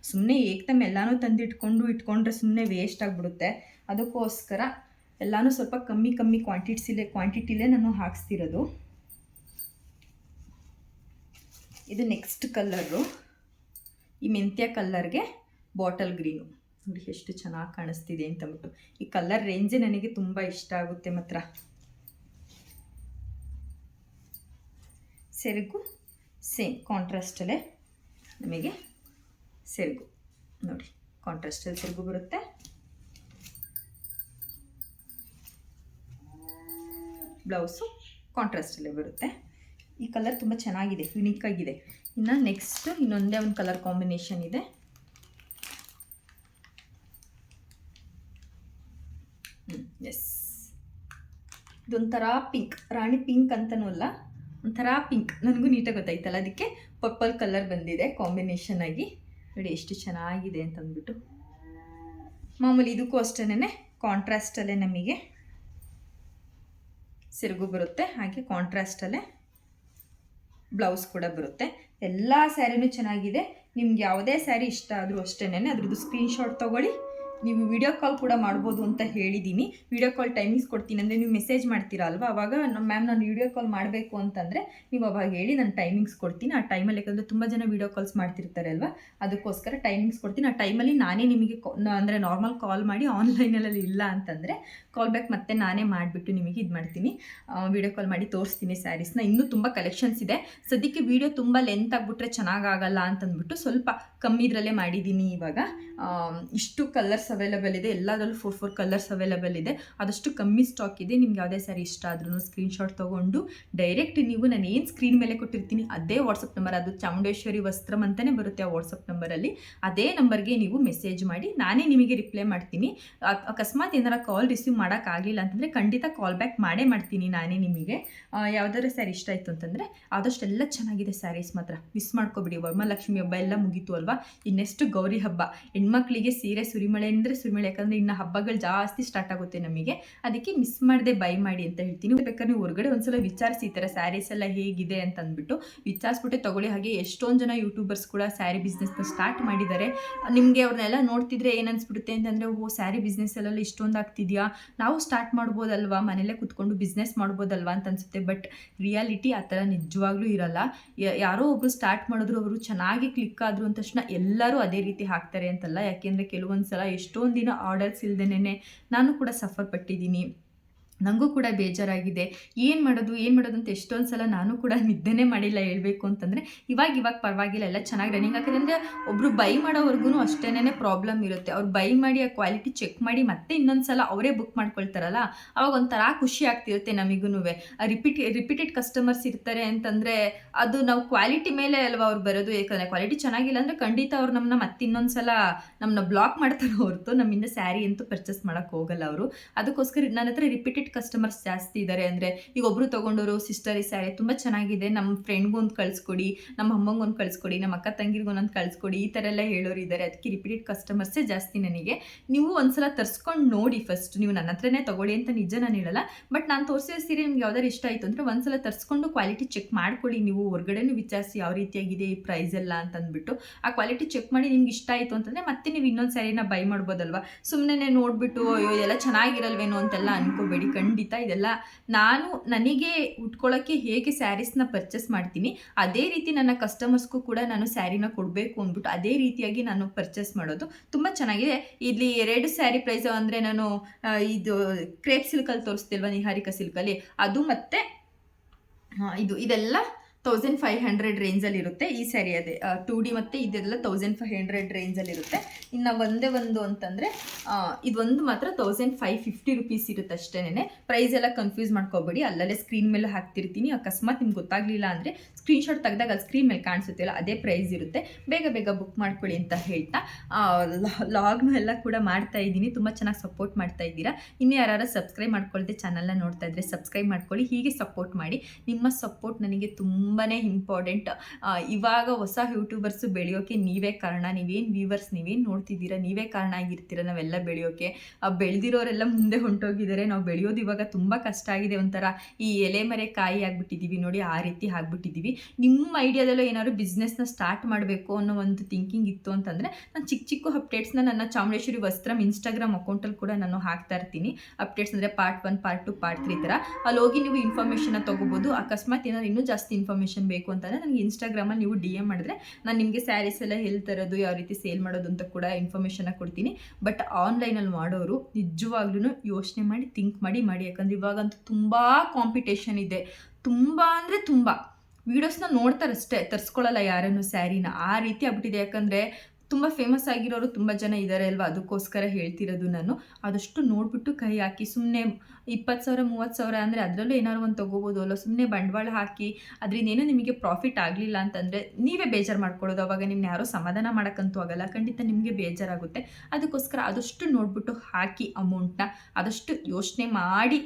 S1: ಸುಮ್ಮನೆ ಏಕ್ತಮ್ ಎಲ್ಲನೂ ತಂದಿಟ್ಕೊಂಡು ಇಟ್ಕೊಂಡ್ರೆ ಸುಮ್ಮನೆ ವೇಸ್ಟ್ ಆಗಿಬಿಡುತ್ತೆ. ಅದಕ್ಕೋಸ್ಕರ ಎಲ್ಲನೂ ಸ್ವಲ್ಪ ಕಮ್ಮಿ ಕಮ್ಮಿ ಕ್ವಾಂಟಿಟಿಸಿಲೇ ಕ್ವಾಂಟಿಟಿಲೇ ನಾನು ಹಾಕ್ಸ್ತಿರೋದು. ಇದು ನೆಕ್ಸ್ಟ್ ಕಲ್ಲರು ಈ ಮೆಂತ್ಯ ಕಲ್ಲರ್ಗೆ ಬಾಟಲ್ ಗ್ರೀನು ನೋಡಿ ಎಷ್ಟು ಚೆನ್ನಾಗಿ ಕಾಣಿಸ್ತಿದೆ ಅಂತಂದ್ಬಿಟ್ಟು ಈ ಕಲ್ಲರ್ ರೇಂಜೇ ನನಗೆ ತುಂಬ ಇಷ್ಟ ಆಗುತ್ತೆ ಮಾತ್ರ. ಸೆರಗು ಸೇಮ್ ಕಾಂಟ್ರಾಸ್ಟಲ್ಲೇ ನಮಗೆ ಸೆರಗು. ನೋಡಿ ಕಾಂಟ್ರಾಸ್ಟಲ್ಲಿ ಸೆರಗು ಬರುತ್ತೆ. ಬ್ಲೌಸು ಕಾಂಟ್ರಾಸ್ಟಲ್ಲೇ ಬರುತ್ತೆ. ಈ ಕಲರ್ ತುಂಬ ಚೆನ್ನಾಗಿದೆ ಯುನೀಕ್ ಆಗಿದೆ. ಇನ್ನು ನೆಕ್ಸ್ಟ್ ಇನ್ನೊಂದೇ ಒಂದು ಕಲರ್ ಕಾಂಬಿನೇಷನ್ ಇದೆ. ಎಸ್ ಇದೊಂಥರ ಪಿಂಕ್ ರಾಣಿ ಪಿಂಕ್ ಅಂತನೂ ಅಲ್ಲ, ಒಂಥರ ಪಿಂಕ್ ನನಗೂ ನೀಟಾಗಿ ಗೊತ್ತಾಯ್ತಲ್ಲ, ಅದಕ್ಕೆ ಪರ್ಪಲ್ ಕಲರ್ ಬಂದಿದೆ ಕಾಂಬಿನೇಷನ್ ಆಗಿ. ನೋಡಿ ಎಷ್ಟು ಚೆನ್ನಾಗಿದೆ ಅಂತಂದ್ಬಿಟ್ಟು. ಮಾಮೂಲಿ ಇದಕ್ಕೂ ಅಷ್ಟೇ ಕಾಂಟ್ರಾಸ್ಟಲ್ಲೇ ನಮಗೆ. ಸೆರಗು ಬರುತ್ತೆ, ಹಾಗೆ ಕಾಂಟ್ರಾಸ್ಟಲ್ಲೇ ಬ್ಲೌಸ್ ಕೂಡ ಬರುತ್ತೆ. ಎಲ್ಲ ಸ್ಯಾರಿನೂ ಚೆನ್ನಾಗಿದೆ. ನಿಮ್ಗೆ ಯಾವುದೇ ಸ್ಯಾರಿ ಇಷ್ಟ ಆದರೂ ಅಷ್ಟೇನೆ ಅದ್ರದ್ದು ಸ್ಕ್ರೀನ್ಶಾಟ್ ತೊಗೊಳ್ಳಿ. ನೀವು ವಿಡಿಯೋ ಕಾಲ್ ಕೂಡ ಮಾಡ್ಬೋದು ಅಂತ ಹೇಳಿದ್ದೀನಿ ವಿಡಿಯೋ ಕಾಲ್ ಟೈಮಿಂಗ್ಸ್ ಕೊಡ್ತೀನಿ ಅಂದರೆ ನೀವು ಮೆಸೇಜ್ ಮಾಡ್ತೀರಾ ಅಲ್ವಾ? ಅವಾಗ ನಮ್ಮ ಮ್ಯಾಮ್ ನಾನು ವಿಡಿಯೋ ಕಾಲ್ ಮಾಡಬೇಕು ಅಂತಂದರೆ ನೀವು ಅವಾಗ ಹೇಳಿ ನಾನು ಟೈಮಿಂಗ್ಸ್ ಕೊಡ್ತೀನಿ. ಆ ಟೈಮಲ್ಲಿ ಯಾಕಂದರೆ ತುಂಬ ಜನ ವಿಡಿಯೋ ಕಾಲ್ಸ್ ಮಾಡ್ತಿರ್ತಾರೆ ಅಲ್ವಾ? ಅದಕ್ಕೋಸ್ಕರ ಟೈಮಿಂಗ್ಸ್ ಕೊಡ್ತೀನಿ. ಆ ಟೈಮಲ್ಲಿ ನಾನೇ ನಿಮಗೆ ಅಂದರೆ ನಾರ್ಮಲ್ ಕಾಲ್ ಮಾಡಿ ಆನ್ಲೈನಲ್ಲಿ ಇಲ್ಲ ಅಂತಂದರೆ ಕಾಲ್ ಬ್ಯಾಕ್ ಮತ್ತೆ ನಾನೇ ಮಾಡಿಬಿಟ್ಟು ನಿಮಗೆ ಇದು ಮಾಡ್ತೀನಿ. ವಿಡಿಯೋ ಕಾಲ್ ಮಾಡಿ ತೋರಿಸ್ತೀನಿ ಸ್ಯಾರೀಸ್ನ ಇನ್ನೂ ತುಂಬ ಕಲೆಕ್ಷನ್ಸ್ ಇದೆ. ಸದ್ಯಕ್ಕೆ ವಿಡಿಯೋ ತುಂಬ ಲೆಂತ್ ಆಗಿಬಿಟ್ರೆ ಚೆನ್ನಾಗಾಗಲ್ಲ ಅಂತಂದ್ಬಿಟ್ಟು ಸ್ವಲ್ಪ ಕಮ್ಮಿ ಇದರಲ್ಲೇ ಮಾಡಿದ್ದೀನಿ ಇವಾಗ. ಇಷ್ಟು ಕಲರ್ಸ್ ಅವೈಲೇಬಲ್ ಇದೆ, ಎಲ್ಲದರಲ್ಲೂ ಫೋರ್ ಫೋರ್ ಕಲರ್ಸ್ ಅವೈಲೇಬಲ್ ಇದೆ. ಆದಷ್ಟು ಕಮ್ಮಿ ಸ್ಟಾಕ್ ಇದೆ, ನಿಮ್ಗೆ ಯಾವುದೇ ಸ್ಯಾರಿ ಇಷ್ಟ ಆದ್ರೂ ಸ್ಕ್ರೀನ್ಶಾಟ್ ತೊಗೊಂಡು ಡೈರೆಕ್ಟ್ ನೀವು ನಾನು ಏನು ಸ್ಕ್ರೀನ್ ಮೇಲೆ ಕೊಟ್ಟಿರ್ತೀನಿ, ಅದೇ ವಾಟ್ಸಪ್ ನಂಬರ್ ಅದು ಚಾಮುಂಡೇಶ್ವರಿ ವಸ್ತ್ರಂ ಅಂತಲೇ ಬರುತ್ತೆ ಆ ವಾಟ್ಸಪ್ ನಂಬರಲ್ಲಿ ಅದೇ ನಂಬರ್ಗೆ ನೀವು ಮೆಸೇಜ್ ಮಾಡಿ, ನಾನೇ ನಿಮಗೆ ರಿಪ್ಲೈ ಮಾಡ್ತೀನಿ. ಅಕಸ್ಮಾತ್ ಏನಾರ ಕಾಲ್ ರಿಸೀವ್ ಮಾಡೋಕ್ಕಾಗಲಿಲ್ಲ ಅಂತಂದರೆ ಖಂಡಿತ ಕಾಲ್ ಬ್ಯಾಕ್ ಮಾಡೇ ಮಾಡ್ತೀನಿ ನಾನೇ ನಿಮಗೆ. ಯಾವುದಾದ್ರು ಸ್ಯಾರಿ ಇಷ್ಟ ಆಯಿತು ಅಂತಂದರೆ ಆದಷ್ಟೆಲ್ಲ ಚೆನ್ನಾಗಿದೆ ಸ್ಯಾರೀಸ್ ಮಾತ್ರ. ಮಿಸ್ ಮಾಡ್ಕೊಬಿಡಿ ವರಮಹಾಲಕ್ಷ್ಮಿ ಹಬ್ಬ ಎಲ್ಲ ಮುಗೀತು ಅಲ್ವಾ? ಇನ್ನೆಷ್ಟು ಗೌರಿ ಹಬ್ಬ. ಹೆಣ್ಮಕ್ಳಿಗೆ ಸೀರೆ, ಸುರಿಮಳೆ ಅಂದರೆ ಸುರಿಮಳೆ ಯಾಕಂದರೆ ಇನ್ನು ಹಬ್ಬಗಳು ಜಾಸ್ತಿ ಸ್ಟಾರ್ಟ್ ಆಗುತ್ತೆ ನಮಗೆ. ಅದಕ್ಕೆ ಮಿಸ್ ಮಾಡದೆ ಬೈ ಮಾಡಿ ಅಂತ ಹೇಳ್ತೀನಿ. ಬೇಕಾದ್ರೆ ನೀವು ಹೊರಗಡೆ ಒಂದ್ಸಲ ವಿಚಾರಿಸಿ ಈ ಥರ ಸ್ಯಾರೀಸ್ ಎಲ್ಲ ಹೇಗಿದೆ ಅಂತ ಅಂದ್ಬಿಟ್ಟು ವಿಚಾರಿಸ್ಬಿಟ್ಟೆ ತಗೊಳ್ಳಿ. ಹಾಗೆ ಎಷ್ಟೊಂದು ಜನ ಯೂಟ್ಯೂಬರ್ಸ್ ಕೂಡ ಸ್ಯಾರಿ ಬಿಸ್ನೆಸ್ನ ಸ್ಟಾರ್ಟ್ ಮಾಡಿದ್ದಾರೆ. ನಿಮಗೆ ಅವ್ರನ್ನೆಲ್ಲ ನೋಡ್ತಿದ್ರೆ ಏನು ಅನ್ಸ್ಬಿಡುತ್ತೆ ಅಂತಂದರೆ, ಓ ಸ್ಯಾರಿ ಬಿಸ್ನೆಸ್ಸಲ್ಲೆಲ್ಲ ಇಷ್ಟೊಂದು ಆಗ್ತಿದೆಯಾ? ನಾವು ಸ್ಟಾರ್ಟ್ ಮಾಡ್ಬೋದಲ್ವಾ? ಮನೇಲೇ ಕುತ್ಕೊಂಡು ಬಿಸ್ನೆಸ್ ಮಾಡ್ಬೋದಲ್ವಾ ಅಂತ ಅನ್ಸುತ್ತೆ. ಬಟ್ ರಿಯಾಲಿಟಿ ಆ ಥರ ನಿಜವಾಗ್ಲೂ ಇರಲ್ಲ. ಯಾರೋ ಒಬ್ರು ಸ್ಟಾರ್ಟ್ ಮಾಡಿದ್ರು, ಅವರು ಚೆನ್ನಾಗಿ ಕ್ಲಿಕ್ ಆದ್ರು ಅಂದ ಎಲ್ಲರೂ ಅದೇ ರೀತಿ ಹಾಕ್ತಾರೆ ಅಂತಲ್ಲ. ಯಾಕೆಂದರೆ ಕೆಲವೊಂದು ಸಲ ಎಷ್ಟೊಂದು ದಿನ ಆರ್ಡರ್ಸ್ ಇಲ್ದೇನೆ ನಾನು ಕೂಡ ಸಫರ್ ಪಟ್ಟಿದ್ದೀನಿ ನನಗೂ ಕೂಡ ಬೇಜಾರಾಗಿದೆ. ಏನು ಮಾಡೋದು ಏನು ಮಾಡೋದು ಅಂತ ಎಷ್ಟೊಂದು ಸಲ ನಾನು ಕೂಡ (laughs) ನಿದ್ದೆನೇ ಮಾಡಿಲ್ಲ ಹೇಳಬೇಕು ಅಂತಂದರೆ, ಇವಾಗ ಇವಾಗ ಪರವಾಗಿಲ್ಲ, ಎಲ್ಲ ಚೆನ್ನಾಗಿ ರನ್ನಿಂಗ್ ಯಾಕಂದರೆ ಒಬ್ಬರು ಬೈ ಮಾಡೋವರೆಗೂ ಅಷ್ಟೇನೇ ಪ್ರಾಬ್ಲಮ್ ಇರುತ್ತೆ. ಅವ್ರು ಬೈ ಮಾಡಿ ಆ ಕ್ವಾಲಿಟಿ ಚೆಕ್ ಮಾಡಿ ಮತ್ತೆ ಇನ್ನೊಂದು ಸಲ ಅವರೇ ಬುಕ್ ಮಾಡ್ಕೊಳ್ತಾರಲ್ಲ, ಅವಾಗ ಒಂಥರ ಖುಷಿ ಆಗ್ತಿರುತ್ತೆ ನಮಗೂ ರಿಪೀಟ್ ರಿಪೀಟೆಡ್ ಕಸ್ಟಮರ್ಸ್ ಇರ್ತಾರೆ ಅಂತಂದರೆ ಅದು ನಾವು ಕ್ವಾಲಿಟಿ ಮೇಲೆ ಅಲ್ವಾ ಅವ್ರು ಬರೋದು. ಯಾಕಂದರೆ ಕ್ವಾಲಿಟಿ ಚೆನ್ನಾಗಿಲ್ಲ ಅಂದರೆ ಖಂಡಿತ ಅವ್ರು ನಮ್ಮನ್ನ ಮತ್ತೆ ಇನ್ನೊಂದು ಸಲ ನಮ್ಮನ್ನ ಬ್ಲಾಕ್ ಮಾಡ್ತಾರೆ ಹೊರತು, ನಮ್ಮಿಂದ ಸ್ಯಾರಿ ಅಂತೂ ಪರ್ಚೇಸ್ ಮಾಡೋಕ್ಕೆ ಹೋಗಲ್ಲ ಅವರು. ಅದಕ್ಕೋಸ್ಕರ ನನ್ನ ಹತ್ರ ರಿಪೀಟೆಡ್ ಕಸ್ಟಮರ್ಸ್ ಜಾಸ್ತಿ ಇದ್ದಾರೆ ಅಂದರೆ ಈಗ ಒಬ್ಬರು ತೊಗೊಂಡವರು ಸಿಸ್ಟರ್ ಈ ಸ್ಯಾರಿ ತುಂಬ ಚೆನ್ನಾಗಿದೆ ನಮ್ಮ ಫ್ರೆಂಡ್ಗೂ ಒಂದು ಕಳಿಸ್ಕೊಡಿ ನಮ್ಮ ಅಮ್ಮಂಗೊಂದು ಕಳಿಸ್ಕೊಡಿ ನಮ್ಮ ಅಕ್ಕ ತಂಗಿರ್ಗೂ ಕಳಿಸ್ಕೊಡಿ, ಈ ಥರ ಎಲ್ಲ ಹೇಳೋರು ಇದ್ದಾರೆ ಅದಕ್ಕೆ ರಿಪೀಟೆಡ್ ಕಸ್ಟಮರ್ಸೇ ಜಾಸ್ತಿ ನನಗೆ. ನೀವು ಒಂದ್ಸಲ ತರಿಸ್ಕೊಂಡು ನೋಡಿ ಫಸ್ಟ್ ನೀವು ನನ್ನ ಹತ್ರನೇ ತಗೊಳ್ಳಿ ಅಂತ ನಿಜ ನಾನು ಹೇಳಲ್ಲ. ಬಟ್ ನಾನು ತೋರಿಸಿದ ಸೀರೆ ನಿಮ್ಗೆ ಯಾವ್ದಾರು ಇಷ್ಟ ಆಯಿತು ಅಂದರೆ ಒಂದ್ಸಲ ತರಿಸ್ಕೊಂಡು ಕ್ವಾಲಿಟಿ ಚೆಕ್ ಮಾಡ್ಕೊಳ್ಳಿ ನೀವು ಹೊರಗಡೆನೂ ವಿಚಾರಿಸಿ ಯಾವ ರೀತಿಯಾಗಿದೆ ಈ ಪ್ರೈಸ್ ಎಲ್ಲ ಅಂತ ಅಂದ್ಬಿಟ್ಟು ಆ ಕ್ವಾಲಿಟಿ ಚೆಕ್ ಮಾಡಿ ನಿಮ್ಗೆ ಇಷ್ಟ ಆಯಿತು ಅಂತಂದರೆ ಮತ್ತೆ ನೀವು ಇನ್ನೊಂದು ಸ್ಯಾರಿನ ಬೈ ಮಾಡ್ಬೋದಲ್ವಾ? ಸುಮ್ಮನೆ ನೋಡಿಬಿಟ್ಟು, ಅಯ್ಯೋ ಎಲ್ಲ ಚೆನ್ನಾಗಿರಲ್ವೇನೋ ಅಂತೆಲ್ಲ ಅನ್ಕೋಬೇಡಿ. ಖಂಡಿತ ಇದೆಲ್ಲ ನಾನು ನನಗೆ ಉಟ್ಕೊಳ್ಳೋಕ್ಕೆ ಹೇಗೆ ಸ್ಯಾರೀಸ್ನ ಪರ್ಚೇಸ್ ಮಾಡ್ತೀನಿ, ಅದೇ ರೀತಿ ನನ್ನ ಕಸ್ಟಮರ್ಸ್ಗೂ ಕೂಡ ನಾನು ಸ್ಯಾರಿನ ಕೊಡಬೇಕು ಅಂದ್ಬಿಟ್ಟು ಅದೇ ರೀತಿಯಾಗಿ ನಾನು ಪರ್ಚೇಸ್ ಮಾಡೋದು ತುಂಬ ಚೆನ್ನಾಗಿದೆ. ಇಲ್ಲಿ ಎರಡು ಸ್ಯಾರಿ ಪ್ರೈಸ್ ಅಂದರೆ ನಾನು ಇದು ಕ್ರೇಪ್ ಸಿಲ್ಕಲ್ಲಿ ತೋರಿಸ್ತಿಲ್ವ ನಿಹಾರಿಕಾ ಸಿಲ್ಕಲ್ಲಿ ಅದು ಮತ್ತು ಇದು ಇದೆಲ್ಲ ತೌಸಂಡ್ ಫೈವ್ ಹಂಡ್ರೆಡ್ ರೇಂಜಲ್ಲಿ ಇರುತ್ತೆ ಈ ಸ್ಯಾರಿ ಅದೇ ಟೂ ಡಿ ಮತ್ತು ಇದೆಲ್ಲ ತೌಸಂಡ್ ಫೈವ್ ಹಂಡ್ರೆಡ್ ರೇಂಜಲ್ಲಿ ಇರುತ್ತೆ ಇನ್ನು ಒಂದೇ ಒಂದು ಅಂತಂದರೆ ಇದೊಂದು ಮಾತ್ರ ತೌಸಂಡ್ ಫೈವ್ ಫಿಫ್ಟಿ ರುಪೀಸ್ ಇರುತ್ತೆ ಅಷ್ಟೇನೆ ಪ್ರೈಸ್ ಎಲ್ಲ ಕನ್ಫ್ಯೂಸ್ ಮಾಡ್ಕೋಬೇಡಿ. ಅಲ್ಲಲ್ಲೇ ಸ್ಕ್ರೀನ್ ಮೇಲೆ ಹಾಕ್ತಿರ್ತೀನಿ. ಅಕಸ್ಮಾತ್ ನಿಮ್ಗೆ ಗೊತ್ತಾಗಲಿಲ್ಲ ಅಂದರೆ ಸ್ಕ್ರೀನ್ಶಾಟ್ ತೆಗೆದಾಗ ಅಲ್ಲಿ ಸ್ಕ್ರೀನ್ ಮೇಲೆ ಕಾಣಿಸುತ್ತಿಲ್ಲ ಅದೇ ಪ್ರೈಸ್ ಇರುತ್ತೆ. ಬೇಗ ಬೇಗ ಬುಕ್ ಮಾಡ್ಕೊಳ್ಳಿ ಅಂತ ಹೇಳ್ತಾ ಲಾಗ್ನು ಎಲ್ಲ ಕೂಡ ಮಾಡ್ತಾ ಇದ್ದೀನಿ. ತುಂಬ ಚೆನ್ನಾಗಿ ಸಪೋರ್ಟ್ ಮಾಡ್ತಾ ಇದ್ದೀರಾ. ಇನ್ನು ಯಾರು ಸಬ್ಸ್ಕ್ರೈಬ್ ಮಾಡ್ಕೊಳ್ದೆ ಚಾನಲ್ನ ನೋಡ್ತಾ ಇದ್ರೆ ಸಬ್ಸ್ಕ್ರೈಬ್ ಮಾಡ್ಕೊಳ್ಳಿ. ಹೀಗೆ ಸಪೋರ್ಟ್ ಮಾಡಿ. ನಿಮ್ಮ ಸಪೋರ್ಟ್ ನನಗೆ ತುಂಬ ತುಂಬಾ ಇಂಪಾರ್ಟೆಂಟ್ ಇವಾಗ ಹೊಸ ಯೂಟ್ಯೂಬರ್ಸು ಬೆಳೆಯೋಕ್ಕೆ ನೀವೇ ಕಾರಣ. ನೀವೇನು ವ್ಯೂವರ್ಸ್ ನೀವೇನು ನೋಡ್ತಿದ್ದೀರಾ? ನೀವೇ ಕಾರಣ ಆಗಿರ್ತೀರ ನಾವೆಲ್ಲ ಬೆಳೆಯೋಕ್ಕೆ ಆ, ಬೆಳೆದಿರೋರೆಲ್ಲ ಮುಂದೆ ಹೊಂಟೋಗಿದ್ದಾರೆ. ನಾವು ಬೆಳೆಯೋದು ಇವಾಗ ತುಂಬ ಕಷ್ಟ ಆಗಿದೆ ಒಂಥರ. ಈ ಎಲೆ ಮರೆ ಕಾಯಿ ಆಗಿಬಿಟ್ಟಿದ್ದೀವಿ ನೋಡಿ, ಆ ರೀತಿ ಆಗಿಬಿಟ್ಟಿದ್ದೀವಿ ನಿಮ್ಮ ಐಡಿಯಾದಲ್ಲೂ ಏನಾದ್ರು ಬಿಸ್ನೆಸ್ನ ಸ್ಟಾರ್ಟ್ ಮಾಡಬೇಕು ಅನ್ನೋ ಒಂದು ಥಿಂಕಿಂಗ್ ಇತ್ತು ಅಂತಂದರೆ, ನಾನು ಚಿಕ್ಕ ಚಿಕ್ಕ ಅಪ್ಡೇಟ್ಸ್ನ ನನ್ನ ಚಾಮುಂಡೇಶ್ವರಿ ವಸ್ತ್ರಂ ಇನ್ಸ್ಟಾಗ್ರಾಮ್ ಅಕೌಂಟಲ್ಲಿ ಕೂಡ ನಾನು ಹಾಕ್ತಾ ಇರ್ತೀನಿ. ಅಪ್ಡೇಟ್ಸ್ ಅಂದರೆ part one part two part three ಥರ ಅಲ್ಲಿ ಹೋಗಿ ನೀವು ಇನ್ಫಾರ್ಮೇಷನ್ನ ತೊಗೋಬೋದು. ಅಕಸ್ಮಾತ್ ಏನಾದ್ರು ಇನ್ನೂ ಜಾಸ್ತಿ ಇನ್ಫಾರ್ಮೇಷನ್ ಬೇಕು ಅಂತಂದರೆ ನನಗೆ ಇನ್ಸ್ಟಾಗ್ರಾಮಲ್ಲಿ ನೀವು ಡಿ ಎಂ ಮಾಡಿದ್ರೆ ನಾನು ನಿಮಗೆ ಸ್ಯಾರೀಸ್ ಎಲ್ಲ ಎಲ್ಲಿ ತರೋದು, ಯಾವ ರೀತಿ ಸೇಲ್ ಮಾಡೋದು ಅಂತ ಕೂಡ ಇನ್ಫಾರ್ಮೇಷನ್ನ ಕೊಡ್ತೀನಿ. ಬಟ್ ಆನ್ಲೈನಲ್ಲಿ ಮಾಡೋರು ನಿಜವಾಗ್ಲೂ ಯೋಚನೆ ಮಾಡಿ ಥಿಂಕ್ ಮಾಡಿ ಮಾಡಿ. ಯಾಕಂದ್ರೆ ಇವಾಗಂತೂ ತುಂಬ ಕಾಂಪಿಟೇಷನ್ ಇದೆ. ತುಂಬ ಅಂದರೆ ತುಂಬ. ವೀಡಿಯೋಸ್ನ ನೋಡ್ತಾರಷ್ಟೇ ತರಿಸ್ಕೊಳ್ಳಲ್ಲ ಯಾರನ್ನು ಸ್ಯಾರಿನ ಆ ರೀತಿ ಆಗ್ಬಿಟ್ಟಿದೆ. ಯಾಕಂದರೆ ತುಂಬ ಫೇಮಸ್ ಆಗಿರೋರು ತುಂಬ ಜನ ಇದ್ದಾರೆ ಅಲ್ವಾ? ಅದಕ್ಕೋಸ್ಕರ ಹೇಳ್ತಿರೋದು ನಾನು. ಆದಷ್ಟು ನೋಡಿಬಿಟ್ಟು ಕೈ ಹಾಕಿ ಸುಮ್ಮನೆ ಇಪ್ಪತ್ತು ಸಾವಿರ, ಮೂವತ್ತು ಸಾವಿರ ಅಂದರೆ ಅದರಲ್ಲೂ ಏನಾದ್ರು ಒಂದು ತೊಗೋಬೋದು. ಅಲ್ಲ ಸುಮ್ಮನೆ ಬಂಡವಾಳ ಹಾಕಿ ಅದರಿಂದ ಏನೂ ನಿಮಗೆ ಪ್ರಾಫಿಟ್ ಆಗಲಿಲ್ಲ ಅಂತಂದರೆ ನೀವೇ ಬೇಜಾರು ಮಾಡ್ಕೊಳ್ಳೋದು. ಅವಾಗ ನಿಮ್ಮನ್ನ ಯಾರೋ ಸಮಾಧಾನ ಮಾಡೋಕ್ಕಂತೂ ಆಗಲ್ಲ. ಖಂಡಿತ ನಿಮಗೆ ಬೇಜಾರಾಗುತ್ತೆ. ಅದಕ್ಕೋಸ್ಕರ ಆದಷ್ಟು ನೋಡಿಬಿಟ್ಟು ಹಾಕಿ ಅಮೌಂಟ್ನ ಆದಷ್ಟು ಯೋಚನೆ ಮಾಡಿ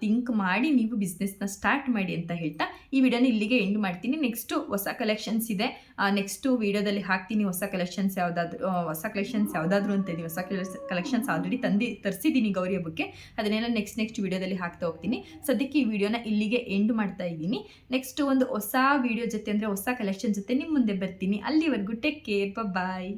S1: ಥಿಂಕ್ ಮಾಡಿ ನೀವು ಬಿಸ್ನೆಸ್ನ ಸ್ಟಾರ್ಟ್ ಮಾಡಿ ಅಂತ ಹೇಳ್ತಾ ಈ ವಿಡಿಯೋನ ಇಲ್ಲಿಗೆ ಎಂಡ್ ಮಾಡ್ತೀನಿ. ನೆಕ್ಸ್ಟು ಹೊಸ ಕಲೆಕ್ಷನ್ಸ್ ಇದೆ. ನೆಕ್ಸ್ಟು ವಿಡಿಯೋದಲ್ಲಿ ಹಾಕ್ತೀನಿ. ಹೊಸ ಕಲೆಕ್ಷನ್ಸ್ ಯಾವುದಾದ್ರು ಹೊಸ ಕಲೆಕ್ಷನ್ಸ್ ಯಾವುದಾದ್ರು ಅಂತೀನಿ ಹೊಸ ಕಲೆಕ್ಷನ್ಸ್ ಆಲ್ರೆಡಿ ತಂದು, ತರಿಸಿದ್ದೀನಿ ಗೌರಿ ಹಬ್ಬಕ್ಕೆ. ಅದನ್ನೆಲ್ಲ ನೆಕ್ಸ್ಟ್ ನೆಕ್ಸ್ಟ್ ವಿಡಿಯೋದಲ್ಲಿ ಹಾಕ್ತಾ ಹೋಗ್ತೀನಿ. ಸದ್ಯಕ್ಕೆ ಈ ವಿಡಿಯೋನ ಇಲ್ಲಿಗೆ ಎಂಡ್ ಮಾಡ್ತಾ ಇದ್ದೀನಿ. ನೆಕ್ಸ್ಟ್ ಒಂದು ಹೊಸ ವಿಡಿಯೋ ಜೊತೆ ಅಂದರೆ ಹೊಸ ಕಲೆಕ್ಷನ್ ಜೊತೆ ನಿಮ್ಮ ಮುಂದೆ ಬರ್ತೀನಿ. ಅಲ್ಲಿವರೆಗೂ ಟೇಕ್ ಕೇರ್ ಬಾಯ್